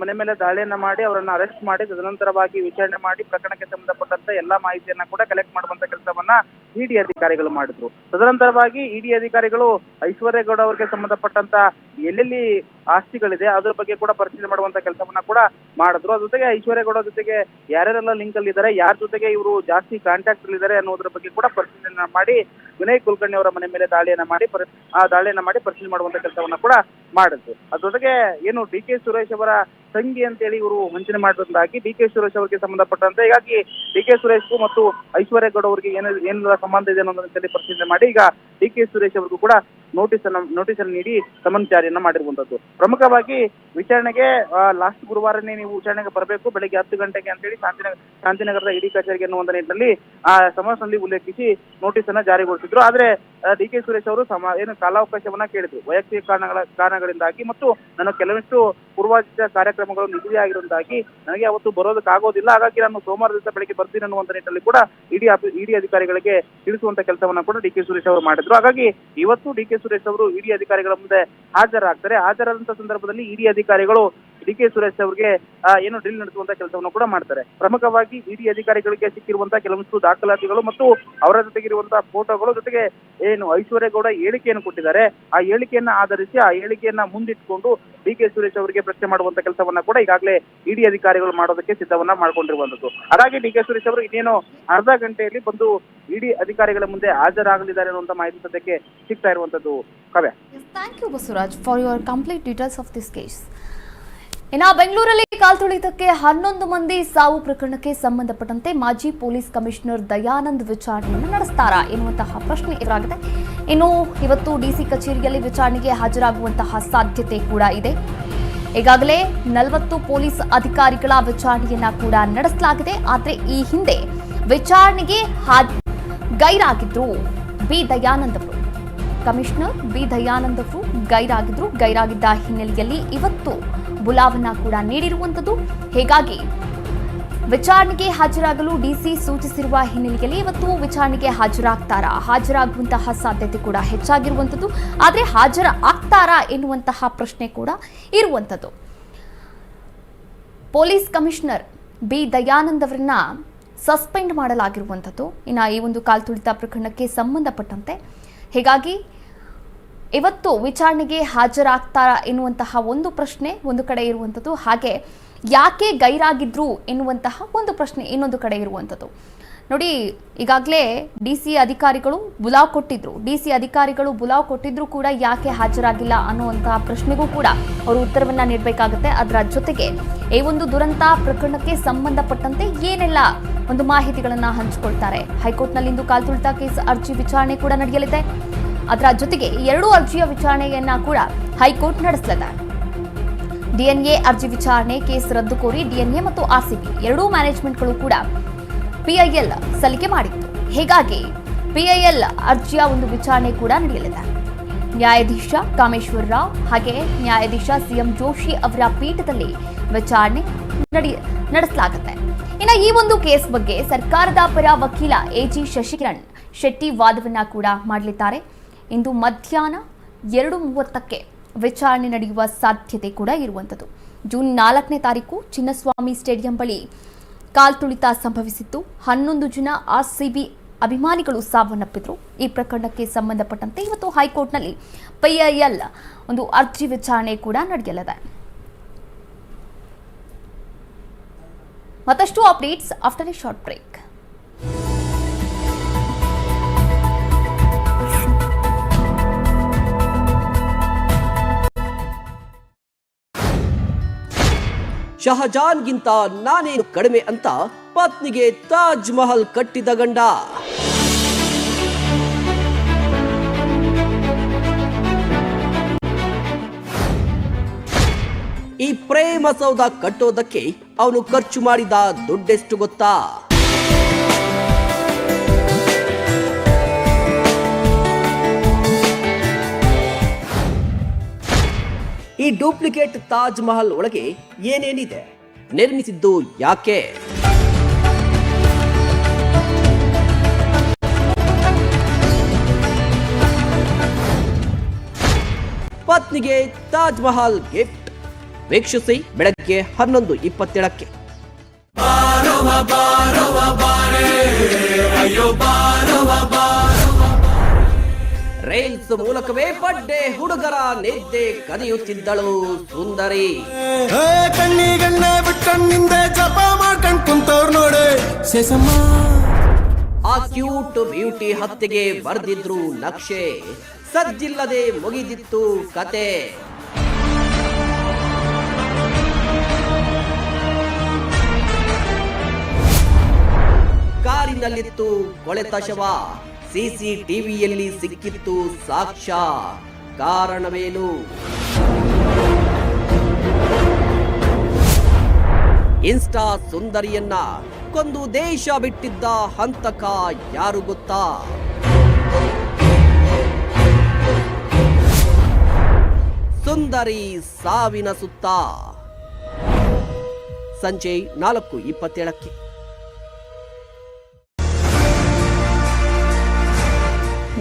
ಮನೆ ಮೇಲೆ ದಾಳಿಯನ್ನ ಮಾಡಿ ಅವರನ್ನ ಅರೆಸ್ಟ್ ಮಾಡಿ, ತದನಂತರವಾಗಿ ವಿಚಾರಣೆ ಮಾಡಿ, ಪ್ರಕರಣಕ್ಕೆ ಸಂಬಂಧಪಟ್ಟಂತ ಎಲ್ಲಾ ಮಾಹಿತಿಯನ್ನ ಕೂಡ ಕಲೆಕ್ಟ್ ಮಾಡುವಂತ ಕೆಲಸವನ್ನ ಇಡಿ ಅಧಿಕಾರಿಗಳು ಮಾಡಿದ್ರು. ತದನಂತರವಾಗಿ ಇಡಿ ಅಧಿಕಾರಿಗಳು ಐಶ್ವರ್ಯಗೌಡ ಅವರಿಗೆ ಸಂಬಂಧಪಟ್ಟಂತ ಎಲ್ಲೆಲ್ಲಿ ಆಸ್ತಿಗಳಿದೆ, ಅದ್ರ ಬಗ್ಗೆ ಕೂಡ ಪರಿಶೀಲನೆ ಮಾಡುವಂತ ಕೆಲಸವನ್ನ ಕೂಡ ಮಾಡಿದ್ರು. ಅದ್ರ ಜೊತೆಗೆ ಐಶ್ವರ್ಯಗೌಡ ಜೊತೆಗೆ ಯಾರ್ಯಾರೆಲ್ಲ ಲಿಂಕ್ ಅಲ್ಲಿ ಇದ್ದಾರೆ ಯಾರ ಜೊತೆಗೆ ಇವರು ಜಾಸ್ತಿ ಕಾಂಟ್ಯಾಕ್ಟ್ ಅಲ್ಲಿ ಅನ್ನೋದ್ರ ಬಗ್ಗೆ ಕೂಡ ಪರಿಶೀಲನೆ ಮಾಡಿ, ವಿನಯ್ ಕುಲಕರ್ಣಿ ಅವರ ಮನೆ ಮೇಲೆ ದಾಳಿಯನ್ನ ಮಾಡಿ ಆ ದಾಳಿಯನ್ನ ಮಾಡಿ ಪರಿಶೀಲನೆ ಮಾಡುವಂತ ಕೆಲಸವನ್ನ ಕೂಡ ಮಾಡಿದ್ರು. ಅದ್ರ ಜೊತೆಗೆ ಏನು ಡಿ ಕೆ ಸುರೇಶ್ ಅವರ ತಂಗಿ ಅಂತೇಳಿ ಇವರು ವಂಚನೆ ಮಾಡಿದಂತಾಗಿ ಡಿ ಕೆ ಸುರೇಶ್ ಅವರಿಗೆ ಸಂಬಂಧಪಟ್ಟಂತೆ, ಹೀಗಾಗಿ ಡಿ ಕೆ ಸುರೇಶ್ಗೂ ಮತ್ತು ಐಶ್ವರ್ಯಗೌಡ ಅವರಿಗೆ ಏನ, ಏನೆಲ್ಲ ಸಂಬಂಧ ಇದೆ ಅನ್ನೋದನ್ನ ಪರಿಶೀಲನೆ ಮಾಡಿ, ಈಗ ಡಿ ಕೆ ಸುರೇಶ್ ಅವರಿಗೂ ಕೂಡ ನೋಟಿಸ್ ಅನ್ನ ನೋಟಿಸ್ ಅನ್ನು ನೀಡಿ ಸಮನ್ ಜಾರಿಯನ್ನ ಮಾಡಿರುವಂತದ್ದು. ಪ್ರಮುಖವಾಗಿ ವಿಚಾರಣೆಗೆ ಲಾಸ್ಟ್ ಗುರುವಾರನೇ ನೀವು ವಿಚಾರಣೆಗೆ ಬರಬೇಕು, ಬೆಳಿಗ್ಗೆ ಹತ್ತು ಗಂಟೆಗೆ ಅಂತೇಳಿ ಶಾಂತಿನಗರ ಶಾಂತಿನಗರದ ಇಡಿ ಕಚೇರಿಗೆ ಅನ್ನುವಂತ ನಿಟ್ಟಿನಲ್ಲಿ, ಆ ಸಮಸ್ಯೆಯಲ್ಲಿ ಉಲ್ಲೇಖಿಸಿ ನೋಟಿಸ್ ಅನ್ನ ಜಾರಿಗೊಳಿಸಿದ್ರು. ಆದ್ರೆ ಡಿ ಕೆ ಸುರೇಶ್ ಅವರು ಸಮ, ಏನು ಕಾಲಾವಕಾಶವನ್ನ ಕೇಳಿದ್ರು. ವೈಯಕ್ತಿಕ ಕಾರಣಗಳ, ಕಾರಣಗಳಿಂದಾಗಿ ಮತ್ತು ನನ್ನ ಕೆಲವಷ್ಟು ಪೂರ್ವಾಜಿತ ಕಾರ್ಯಕ್ರಮಗಳು ನಿಗದಿಯಾಗಿರುವುದಾಗಿ ನನಗೆ ಅವತ್ತು ಬರೋದಕ್ಕಾಗೋದಿಲ್ಲ. ಹಾಗಾಗಿ ನಾನು ಸೋಮವಾರ ದಿವಸ ಬೆಳಿಗ್ಗೆ ಬರ್ತೀನಿ ಅನ್ನುವಂತ ನಿಟ್ಟಿನಲ್ಲಿ ಕೂಡ ಇಡಿ ಇಡಿ ಅಧಿಕಾರಿಗಳಿಗೆ ತಿಳಿಸುವಂತ ಕೆಲಸವನ್ನ ಕೂಡ ಡಿ ಕೆ ಸುರೇಶ್ ಅವರು ಮಾಡಿದ್ರು. ಹಾಗಾಗಿ ಇವತ್ತು ಡಿ ಕೆ ಸುರೇಶ್ ಅವರು ಇಡಿ ಅಧಿಕಾರಿಗಳ ಮುಂದೆ ಹಾಜರಾಗ್ತಾರೆ. ಹಾಜರಾದಂತ ಸಂದರ್ಭದಲ್ಲಿ ಇಡಿ ಅಧಿಕಾರಿಗಳು ಡಿ ಕೆ ಸುರೇಶ್ ಅವರಿಗೆ ಏನು ಡ್ರಿಲ್ ನಡೆಸುವಂತ ಕೆಲಸವನ್ನು ಕೂಡ ಮಾಡ್ತಾರೆ. ಪ್ರಮುಖವಾಗಿ ಇಡಿ ಅಧಿಕಾರಿಗಳಿಗೆ ಸಿಕ್ಕಿರುವಂತಹ ಕೆಲವೊಂದು ದಾಖಲಾತಿಗಳು ಮತ್ತು ಅವರ ಜೊತೆಗಿರುವಂತಹ ಫೋಟೋಗಳು ಜೊತೆಗೆ ಏನು ಐಶ್ವರ್ಯಗೌಡ ಹೇಳಿಕೆಯನ್ನು ಕೊಟ್ಟಿದ್ದಾರೆ. ಆ ಹೇಳಿಕೆಯನ್ನ ಆಧರಿಸಿ, ಆ ಹೇಳಿಕೆಯನ್ನ ಮುಂದಿಟ್ಕೊಂಡು ಡಿ ಕೆ ಸುರೇಶ್ ಅವರಿಗೆ ಪ್ರಶ್ನೆ ಮಾಡುವಂತ ಕೆಲಸವನ್ನ ಕೂಡ ಈಗಾಗಲೇ ಇಡಿ ಅಧಿಕಾರಿಗಳು ಮಾಡೋದಕ್ಕೆ ಸಿದ್ಧವನ್ನ ಮಾಡ್ಕೊಂಡಿರುವಂತದ್ದು. ಹಾಗಾಗಿ ಡಿ ಕೆ ಸುರೇಶ್ ಅವರು ಇನ್ನೇನು ಅರ್ಧ ಗಂಟೆಯಲ್ಲಿ ಬಂದು ಇಡಿ ಅಧಿಕಾರಿಗಳ ಮುಂದೆ ಹಾಜರಾಗಲಿದ್ದಾರೆ ಅನ್ನುವಂತ ಮಾಹಿತಿ ಸದ್ಯಕ್ಕೆ ಸಿಗ್ತಾ ಇರುವಂತದ್ದು. Kavya. Thank you Basavaraj for your complete details of this case ಇನ್ನು ಬೆಂಗಳೂರಲ್ಲಿ ಕಾಲ್ತುಳಿತಕ್ಕೆ ಹನ್ನೊಂದು ಮಂದಿ ಸಾವು ಪ್ರಕರಣಕ್ಕೆ ಸಂಬಂಧಪಟ್ಟಂತೆ ಮಾಜಿ ಪೊಲೀಸ್ ಕಮಿಷನರ್ ದಯಾನಂದ್ ವಿಚಾರಣೆಯನ್ನು ನಡೆಸ್ತಾರಾ ಎನ್ನುವಂತಹ ಪ್ರಶ್ನೆ ಎದುರಾಗಿದೆ. ಇನ್ನು ಇವತ್ತು ಡಿಸಿ ಕಚೇರಿಯಲ್ಲಿ ವಿಚಾರಣೆಗೆ ಹಾಜರಾಗುವಂತಹ ಸಾಧ್ಯತೆ ಕೂಡ ಇದೆ. ಈಗಾಗಲೇ ನಲವತ್ತು ಪೊಲೀಸ್ ಅಧಿಕಾರಿಗಳ ವಿಚಾರಣೆಯನ್ನ ಕೂಡ ನಡೆಸಲಾಗಿದೆ. ಆದರೆ ಈ ಹಿಂದೆ ವಿಚಾರಣೆಗೆ ಗೈರಾಗಿದ್ರು ಬಿ ದಯಾನಂದ್ ಅವರು. ಕಮಿಷನರ್ ಬಿ ದಯಾನಂದ್ ಅವರು ಗೈರಾಗಿದ್ರು. ಗೈರಾಗಿದ್ದ ಹಿನ್ನೆಲೆಯಲ್ಲಿ ಇವತ್ತು ಬುಲಾವನ್ನ ಕೂಡ ನೀಡಿರುವಂಥದ್ದು. ಹೀಗಾಗಿ ವಿಚಾರಣೆಗೆ ಹಾಜರಾಗಲು ಡಿಸಿ ಸೂಚಿಸಿರುವ ಹಿನ್ನೆಲೆಯಲ್ಲಿ ಇವತ್ತು ವಿಚಾರಣೆಗೆ ಹಾಜರಾಗ್ತಾರಾ? ಹಾಜರಾಗುವಂತಹ ಸಾಧ್ಯತೆ ಕೂಡ ಹೆಚ್ಚಾಗಿರುವಂಥದ್ದು. ಆದರೆ ಹಾಜರ ಆಗ್ತಾರಾ ಎನ್ನುವಂತಹ ಪ್ರಶ್ನೆ ಕೂಡ ಇರುವಂಥದ್ದು. ಪೊಲೀಸ್ ಕಮಿಷನರ್ ಬಿ ದಯಾನಂದ್ ಅವರನ್ನ ಸಸ್ಪೆಂಡ್ ಮಾಡಲಾಗಿರುವಂಥದ್ದು. ಇನ್ನು ಈ ಒಂದು ಕಾಲ್ತುಳಿತ ಪ್ರಕರಣಕ್ಕೆ ಸಂಬಂಧಪಟ್ಟಂತೆ. ಹೀಗಾಗಿ ಇವತ್ತು ವಿಚಾರಣೆಗೆ ಹಾಜರಾಗ್ತಾರಾ ಎನ್ನುವಂತಹ ಒಂದು ಪ್ರಶ್ನೆ ಒಂದು ಕಡೆ ಇರುವಂಥದ್ದು, ಹಾಗೆ ಯಾಕೆ ಗೈರಾಗಿದ್ರು ಎನ್ನುವಂತಹ ಒಂದು ಪ್ರಶ್ನೆ ಇನ್ನೊಂದು ಕಡೆ ಇರುವಂಥದ್ದು. ನೋಡಿ, ಈಗಾಗಲೇ ಡಿ ಸಿ ಅಧಿಕಾರಿಗಳು ಬುಲಾವ್ ಕೊಟ್ಟಿದ್ರು. ಡಿ ಸಿ ಅಧಿಕಾರಿಗಳು ಬುಲಾವ್ ಕೊಟ್ಟಿದ್ರು ಕೂಡ ಯಾಕೆ ಹಾಜರಾಗಿಲ್ಲ ಅನ್ನುವಂತಹ ಪ್ರಶ್ನೆಗೂ ಕೂಡ ಅವರು ಉತ್ತರವನ್ನ ನೀಡಬೇಕಾಗುತ್ತೆ. ಅದರ ಜೊತೆಗೆ ಈ ಒಂದು ದುರಂತ ಪ್ರಕರಣಕ್ಕೆ ಸಂಬಂಧಪಟ್ಟಂತೆ ಏನೆಲ್ಲ ಒಂದು ಮಾಹಿತಿಗಳನ್ನ ಹಂಚಿಕೊಳ್ತಾರೆ. ಹೈಕೋರ್ಟ್ನಲ್ಲಿಂದು ಕಾಲ್ತುಳಿತ ಕೇಸ್ ಅರ್ಜಿ ವಿಚಾರಣೆ ಕೂಡ ನಡೆಯಲಿದೆ. ಅದರ ಜೊತೆಗೆ ಎರಡೂ ಅರ್ಜಿಯ ವಿಚಾರಣೆಯನ್ನ ಕೂಡ ಹೈಕೋರ್ಟ್ ನಡೆಸಲಿದೆ. ಡಿಎನ್ಎ ಅರ್ಜಿ ವಿಚಾರಣೆ ಕೇಸ್ ರದ್ದು ಕೋರಿ ಡಿಎನ್ಎ ಮತ್ತು ಆರ್ಸಿಬಿ ಎರಡೂ ಮ್ಯಾನೇಜ್ಮೆಂಟ್ಗಳು ಕೂಡ ಪಿಐಎಲ್ ಸಲ್ಲಿಕೆ ಮಾಡಿತ್ತು. ಹೀಗಾಗಿ ಪಿಐಎಲ್ ಅರ್ಜಿಯ ಒಂದು ವಿಚಾರಣೆ ಕೂಡ ನಡೆಯಲಿದೆ. ನ್ಯಾಯಾಧೀಶ ಕಾಮೇಶ್ವರ ರಾವ್ ಹಾಗೆ ನ್ಯಾಯಾಧೀಶ ಸಿಎಂ ಜೋಶಿ ಅವರ ಪೀಠದಲ್ಲಿ ವಿಚಾರಣೆ ನಡಿ ನಡೆಸಲಾಗುತ್ತೆ. ಇನ್ನು ಈ ಒಂದು ಕೇಸ್ ಬಗ್ಗೆ ಸರ್ಕಾರದ ಪರ ವಕೀಲ ಎಜಿ ಶಶಿಕಿರಣ್ ಶೆಟ್ಟಿ ವಾದವನ್ನ ಕೂಡ ಮಾಡಲಿದ್ದಾರೆ. ಇಂದು ಮಧ್ಯಾಹ್ನ ಎರಡು ಮೂವತ್ತಕ್ಕೆ ವಿಚಾರಣೆ ನಡೆಯುವ ಸಾಧ್ಯತೆ ಕೂಡ ಇರುವಂಥದ್ದು. ಜೂನ್ ನಾಲ್ಕನೇ ತಾರೀಕು ಚಿನ್ನಸ್ವಾಮಿ ಸ್ಟೇಡಿಯಂ ಬಳಿ ಕಾಲ್ತುಳಿತ ಸಂಭವಿಸಿತ್ತು. ಹನ್ನೊಂದು ಜನ ಆರ್ಸಿಬಿ ಅಭಿಮಾನಿಗಳು ಸಾವನ್ನಪ್ಪಿದ್ರು. ಈ ಪ್ರಕರಣಕ್ಕೆ ಸಂಬಂಧಪಟ್ಟಂತೆ ಇವತ್ತು ಹೈಕೋರ್ಟ್ನಲ್ಲಿ ಪಿಐಎಲ್ ಒಂದು ಅರ್ಜಿ ವಿಚಾರಣೆ ಕೂಡ ನಡೆಯಲಿದೆ. ಮತ್ತಷ್ಟು updates after a short break ಶಹಜಾನ್ಗಿಂತ ನಾನೇನು ಕಡಿಮೆ ಅಂತ ಪತ್ನಿಗೆ ತಾಜ್ ಮಹಲ್ ಕಟ್ಟಿದ ಗಂಡ. ಈ ಪ್ರೇಮ ಸೌಧ ಕಟ್ಟೋದಕ್ಕೆ ಅವನು ಖರ್ಚು ಮಾಡಿದ ದುಡ್ಡೆಷ್ಟು ಗೊತ್ತಾ? ಈ ಡೂಪ್ಲಿಕೇಟ್ ತಾಜ್ ಮಹಲ್ ಒಳಗೆ ಏನೇನಿದೆ? ನಿರ್ಮಿಸಿದ್ದು ಯಾಕೆ? ಪತ್ನಿಗೆ ತಾಜ್ ಮಹಲ್ ಗಿಫ್ಟ್. ವೀಕ್ಷಿಸಿ ಬೆಳಗ್ಗೆ ಹನ್ನೊಂದು ಇಪ್ಪತ್ತೇಳಕ್ಕೆ. ರೈಲ್ಸ್ ಮೂಲಕವೇ ಬಡ್ಡೆ ಹುಡುಗರ ನಿದ್ದೆ ಕದಿಯುತ್ತಿದ್ದಳು ಸುಂದರಿ. ಕಣ್ಣಿಗಣ್ಣೆ ಬಿಟ್ಟಣ್ಣಿಂದ ಜಪ ಮಾಡ್ಕೊಂಡ್ ಕುಂತವ್ರು ನೋಡಿ. ಸೇಸಮ್ಮ ಆ ಕ್ಯೂಟ್ ಬ್ಯೂಟಿ ಹತ್ಯೆಗೆ ಬರ್ದಿದ್ರು ನಕ್ಷೆ. ಸಜ್ಜಿಲ್ಲದೆ ಮುಗಿದಿತ್ತು ಕತೆ. ಕಾರಿನಲ್ಲಿತ್ತು ಕೊಳೆತ ಶವ ಸಿಸಿಟಿವಿಯಲ್ಲಿ ಸಿಕ್ಕಿತ್ತು ಸಾಕ್ಷ್ಯ. ಕಾರಣವೇನು ಇನ್ಸ್ಟಾ ಸುಂದರಿಯನ್ನ ಕೊಂದು ದೇಶ ಬಿಟ್ಟಿದ್ದ ಹಂತಕ ಯಾರು ಗೊತ್ತಾ? ಸುಂದರಿ ಸಾವಿನ ಸುತ್ತ. ಸಂಜೆ ನಾಲ್ಕು ಇಪ್ಪತ್ತೇಳಕ್ಕೆ.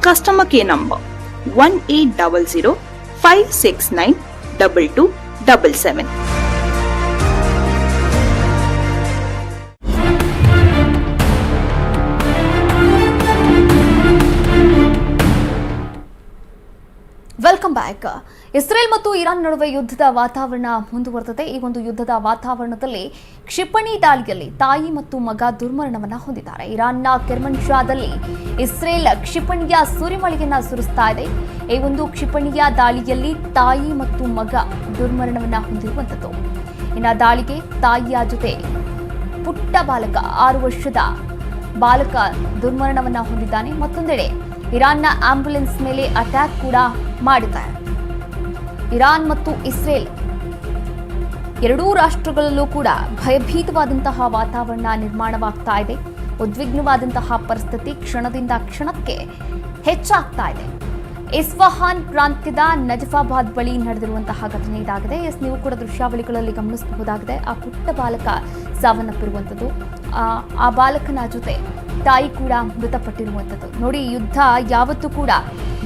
customer care number 1800 569 2277. Welcome back. Israel ಮತ್ತು ಇರಾನ್ ನಡುವೆ ಯುದ್ಧದ ವಾತಾವರಣ ಮುಂದುವರೆದಿದೆ. ಈ ಒಂದು ಯುದ್ಧದ ವಾತಾವರಣದಲ್ಲಿ ಕ್ಷಿಪಣಿ ದಾಳಿಯಲ್ಲಿ ತಾಯಿ ಮತ್ತು ಮಗ ದುರ್ಮರಣವನ್ನು ಹೊಂದಿದ್ದಾರೆ. ಇರಾನ್ನ ಕೆರ್ಮನ್ಶಾದಲ್ಲಿ ಇಸ್ರೇಲ್ ಕ್ಷಿಪಣಿಯ ಸುರಿಮಳೆಯನ್ನ ಸುರಿಸ್ತಾ ಇದೆ. ಈ ಒಂದು ಕ್ಷಿಪಣಿಯ ದಾಳಿಯಲ್ಲಿ ತಾಯಿ ಮತ್ತು ಮಗ ದುರ್ಮರಣವನ್ನು ಹೊಂದಿರುವಂಥದ್ದು. ಇನ್ನು ದಾಳಿಗೆ ತಾಯಿಯ ಜೊತೆ ಪುಟ್ಟ ಬಾಲಕ, ಆರು ವರ್ಷದ ಬಾಲಕ ದುರ್ಮರಣವನ್ನು ಹೊಂದಿದ್ದಾನೆ. ಮತ್ತೊಂದೆಡೆ ಇರಾನ್ನ ಆಂಬ್ಯುಲೆನ್ಸ್ ಮೇಲೆ ಅಟ್ಯಾಕ್ ಕೂಡ ಮಾಡಿದ್ದಾರೆ. ಇರಾನ್ ಮತ್ತು ಇಸ್ರೇಲ್. ಎರಡೂ ರಾಷ್ಟ್ರಗಳಲ್ಲೂ ಕೂಡ ಭಯಭೀತವಾದಂತಹ ವಾತಾವರಣ ನಿರ್ಮಾಣವಾಗ್ತಾ ಇದೆ. ಉದ್ವಿಗ್ನವಾದಂತಹ ಪರಿಸ್ಥಿತಿ ಕ್ಷಣದಿಂದ ಕ್ಷಣಕ್ಕೆ ಹೆಚ್ಚಾಗ್ತಾ ಇದೆ. ಇಸ್ಫಹಾನ್ ಪ್ರಾಂತ್ಯದ ನಜಫಾಬಾದ್ ಬಳಿ ನಡೆದಿರುವಂತಹ ಘಟನೆ ಇದಾಗಿದೆ. ಎಸ್ ನೀವು ಕೂಡ ದೃಶ್ಯಾವಳಿಗಳಲ್ಲಿ ಗಮನಿಸಬಹುದಾಗಿದೆ. ಆ ಪುಟ್ಟ ಬಾಲಕ ಸಾವನ್ನಪ್ಪಿರುವಂಥದ್ದು. ಆ, ಆ ಬಾಲಕನ ಜೊತೆ ತಾಯಿ ಕೂಡ ಮೃತಪಟ್ಟಿರುವಂಥದ್ದು. ನೋಡಿ ಯುದ್ಧ ಯಾವತ್ತೂ ಕೂಡ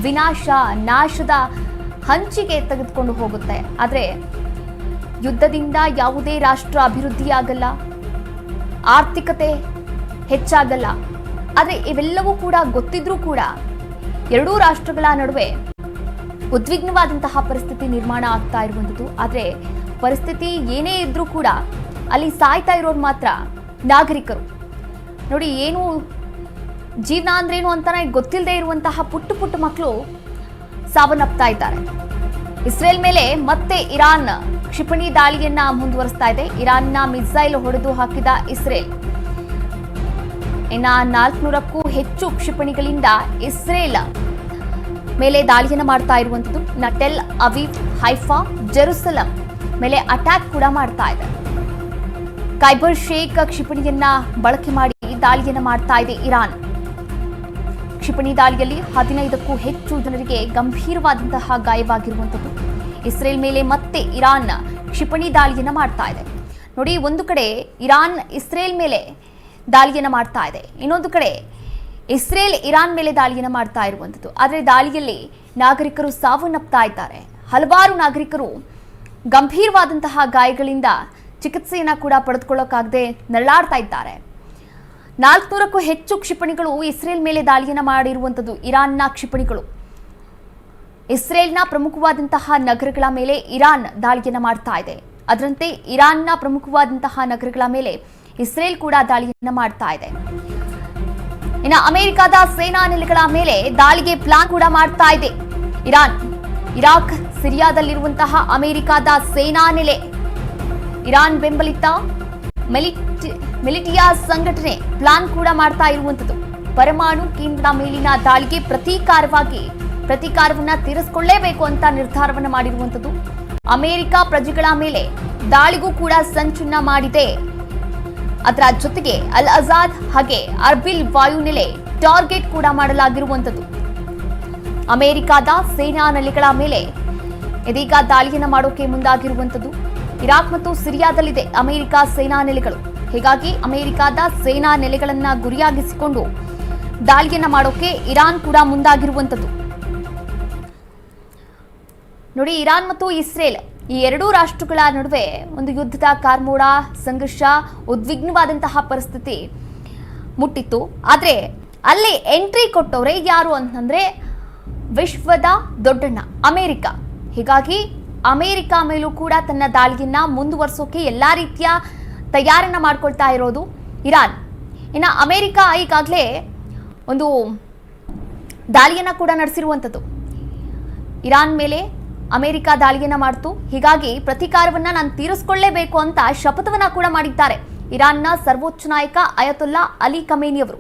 ವಿನಾಶ ನಾಶದ ಹಂಚಿಗೆ ತೆಗೆದುಕೊಂಡು ಹೋಗುತ್ತೆ. ಆದರೆ ಯುದ್ಧದಿಂದ ಯಾವುದೇ ರಾಷ್ಟ್ರ ಅಭಿವೃದ್ಧಿಯಾಗಲ್ಲ. ಆರ್ಥಿಕತೆ ಹೆಚ್ಚಾಗಲ್ಲ. ಆದರೆ ಇವೆಲ್ಲವೂ ಕೂಡ ಗೊತ್ತಿದ್ರೂ ಕೂಡ ಎರಡೂ ರಾಷ್ಟ್ರಗಳ ನಡುವೆ ಉದ್ವಿಗ್ನವಾದಂತಹ ಪರಿಸ್ಥಿತಿ ನಿರ್ಮಾಣ ಆಗ್ತಾ ಇರುವಂಥದ್ದು. ಆದರೆ ಪರಿಸ್ಥಿತಿ ಏನೇ ಇದ್ರೂ ಕೂಡ ಅಲ್ಲಿ ಸಾಯ್ತಾ ಇರೋರು ಮಾತ್ರ ನಾಗರಿಕರು. ನೋಡಿ, ಏನು ಜೀವನ ಅಂದ್ರೇನು ಅಂತ ಗೊತ್ತಿಲ್ಲದೆ ಇರುವಂತಹ ಪುಟ್ಟ ಪುಟ್ಟ ಮಕ್ಕಳು ಸಾವನ್ನಪ್ತಾ ಇದ್ದಾರೆ. ಇಸ್ರೇಲ್ ಮೇಲೆ ಮತ್ತೆ ಇರಾನ್ ಕ್ಷಿಪಣಿ ದಾಳಿಯನ್ನ ಮುಂದುವರಿಸ್ತಾ ಇದೆ. ಇರಾನ್ನ ಮಿಸೈಲ್ ಹೊಡೆದು ಹಾಕಿದ ಇಸ್ರೇಲ್. ಇನ್ನ ನಾಲ್ಕುನೂರಕ್ಕೂ ಹೆಚ್ಚು ಕ್ಷಿಪಣಿಗಳಿಂದ ಇಸ್ರೇಲ್ ಮೇಲೆ ದಾಳಿಯನ್ನ ಮಾಡ್ತಾ ಇರುವಂತದ್ದು ನಟೆಲ್ ಅವೀವ್, ಹೈಫಾ, ಜೆರುಸಲಂ ಮೇಲೆ ಅಟ್ಯಾಕ್ ಕೂಡ ಮಾಡ್ತಾ ಇದೆ. ಕೈಬರ್ ಶೇಖ್ ಕ್ಷಿಪಣಿಯನ್ನ ಬಳಕೆ ಮಾಡಿ ದಾಳಿಯನ್ನ ಮಾಡ್ತಾ ಇದೆ ಇರಾನ್. ಕ್ಷಿಪಣಿ ದಾಳಿಯಲ್ಲಿ ಹದಿನೈದಕ್ಕೂ ಹೆಚ್ಚು ಜನರಿಗೆ ಗಂಭೀರವಾದಂತಹ ಗಾಯವಾಗಿರುವಂಥದ್ದು. ಇಸ್ರೇಲ್ ಮೇಲೆ ಮತ್ತೆ ಇರಾನ್ ಕ್ಷಿಪಣಿ ದಾಳಿಯನ್ನು ಮಾಡ್ತಾ ಇದೆ. ನೋಡಿ, ಒಂದು ಕಡೆ ಇರಾನ್ ಇಸ್ರೇಲ್ ಮೇಲೆ ದಾಳಿಯನ್ನು ಮಾಡ್ತಾ ಇದೆ. ಇನ್ನೊಂದು ಕಡೆ ಇಸ್ರೇಲ್ ಇರಾನ್ ಮೇಲೆ ದಾಳಿಯನ್ನು ಮಾಡ್ತಾ ಇರುವಂಥದ್ದು. ಆದರೆ ದಾಳಿಯಲ್ಲಿ ನಾಗರಿಕರು ಸಾವನ್ನಪ್ತಾ ಇದ್ದಾರೆ. ಹಲವಾರು ನಾಗರಿಕರು ಗಂಭೀರವಾದಂತಹ ಗಾಯಗಳಿಂದ ಚಿಕಿತ್ಸೆಯನ್ನ ಕೂಡ ಪಡೆದುಕೊಳ್ಳೋಕ್ಕಾಗದೆ ನರಳಾಡ್ತಾ ಇದ್ದಾರೆ. ನಾಲ್ಕುನೂರಕ್ಕೂ ಹೆಚ್ಚು ಕ್ಷಿಪಣಿಗಳು ಇಸ್ರೇಲ್ ಮೇಲೆ ದಾಳಿಯನ್ನು ಮಾಡಿರುವಂಥದ್ದು ಇರಾನ್ನ ಕ್ಷಿಪಣಿಗಳು. ಇಸ್ರೇಲ್ನ ಪ್ರಮುಖವಾದಂತಹ ನಗರಗಳ ಮೇಲೆ ಇರಾನ್ ದಾಳಿಯನ್ನು ಮಾಡ್ತಾ ಇದೆ. ಅದರಂತೆ ಇರಾನ್ನ ಪ್ರಮುಖವಾದಂತಹ ನಗರಗಳ ಮೇಲೆ ಇಸ್ರೇಲ್ ಕೂಡ ದಾಳಿಯನ್ನು ಮಾಡ್ತಾ ಇದೆ. ಇನ್ನು ಅಮೆರಿಕದ ಸೇನಾ ನೆಲೆಗಳ ಮೇಲೆ ದಾಳಿಗೆ ಪ್ಲಾನ್ ಕೂಡ ಮಾಡ್ತಾ ಇದೆ. ಇರಾನ್, ಇರಾಕ್, ಸಿರಿಯಾದಲ್ಲಿರುವಂತಹ ಅಮೆರಿಕದ ಸೇನಾ ನೆಲೆ. ಇರಾನ್ ಬೆಂಬಲಿತ ಮಿಲಿಟಿಯಾ ಸಂಘಟನೆ ಪ್ಲಾನ್ ಕೂಡ ಮಾಡ್ತಾ ಇರುವಂಥದ್ದು. ಪರಮಾಣು ಕೇಂದ್ರ ಮೇಲಿನ ದಾಳಿಗೆ ಪ್ರತೀಕಾರವಾಗಿ ಪ್ರತೀಕಾರವನ್ನ ತೀರಿಸಿಕೊಳ್ಳೇಬೇಕು ಅಂತ ನಿರ್ಧಾರವನ್ನು ಮಾಡಿರುವಂಥದ್ದು. ಅಮೆರಿಕ ಪ್ರಜೆಗಳ ಮೇಲೆ ದಾಳಿಗೂ ಕೂಡ ಸಂಚನ್ನ ಮಾಡಿದೆ. ಅದರ ಜೊತೆಗೆ ಅಲ್ ಅಜಾದ್ ಹಾಗೆ ಅರ್ಬಿಲ್ ವಾಯುನೆಲೆ ಟಾರ್ಗೆಟ್ ಕೂಡ ಮಾಡಲಾಗಿರುವಂಥದ್ದು. ಅಮೆರಿಕದ ಸೇನಾ ನೆಲೆಗಳ ಮೇಲೆ ಇದೀಗ ದಾಳಿಯನ್ನು ಮಾಡೋಕೆ ಮುಂದಾಗಿರುವಂಥದ್ದು. ಇರಾಕ್ ಮತ್ತು ಸಿರಿಯಾದಲ್ಲಿದೆ. ಅಮೆರಿಕ ಸೇನಾ ನೆಲೆಗಳು. ಹೀಗಾಗಿ ಅಮೆರಿಕದ ಸೇನಾ ನೆಲೆಗಳನ್ನು ಗುರಿಯಾಗಿಸಿಕೊಂಡು ದಾಳಿಯನ್ನ ಮಾಡೋಕೆ ಇರಾನ್ ಕೂಡ ಮುಂದಾಗಿರುವಂಥದ್ದು. ನೋಡಿ, ಇರಾನ್ ಮತ್ತು ಇಸ್ರೇಲ್ ಈ ಎರಡೂ ರಾಷ್ಟ್ರಗಳ ನಡುವೆ ಒಂದು ಯುದ್ಧದ ಕಾರ್ಮೋಡ, ಸಂಘರ್ಷ, ಉದ್ವಿಗ್ನವಾದಂತಹ ಪರಿಸ್ಥಿತಿ ಮುಟ್ಟಿತ್ತು. ಆದರೆ ಅಲ್ಲಿ ಎಂಟ್ರಿ ಕೊಟ್ಟವರೇ ಯಾರು ಅಂತಂದ್ರೆ ವಿಶ್ವದ ದೊಡ್ಡಣ್ಣ, ಅಮೆರಿಕ. ಹೀಗಾಗಿ ಅಮೆರಿಕ ಮೇಲೂ ಕೂಡ ತನ್ನ ದಾಳಿಯನ್ನ ಮುಂದುವರಿಸೋಕೆ ಎಲ್ಲ ರೀತಿಯ ತಯಾರನ್ನ ಮಾಡ್ಕೊಳ್ತಾ ಇರೋದು ಇರಾನ್. ಇನ್ನು ಅಮೆರಿಕ ಈಗಾಗಲೇ ಒಂದು ದಾಳಿಯನ್ನ ಕೂಡ ನಡೆಸಿರುವಂಥದ್ದು. ಇರಾನ್ ಮೇಲೆ ಅಮೆರಿಕ ದಾಳಿಯನ್ನ ಮಾಡ್ತು. ಹೀಗಾಗಿ ಪ್ರತೀಕಾರವನ್ನ ನಾನು ತೀರಿಸ್ಕೊಳ್ಳೇಬೇಕು ಅಂತ ಶಪಥವನ್ನ ಕೂಡ ಮಾಡಿದ್ದಾರೆ. ಇರಾನ್ನ ಸರ್ವೋಚ್ಚ ನಾಯಕ ಅಯತುಲ್ಲಾ ಅಲಿ ಕಮೇನಿಯವರು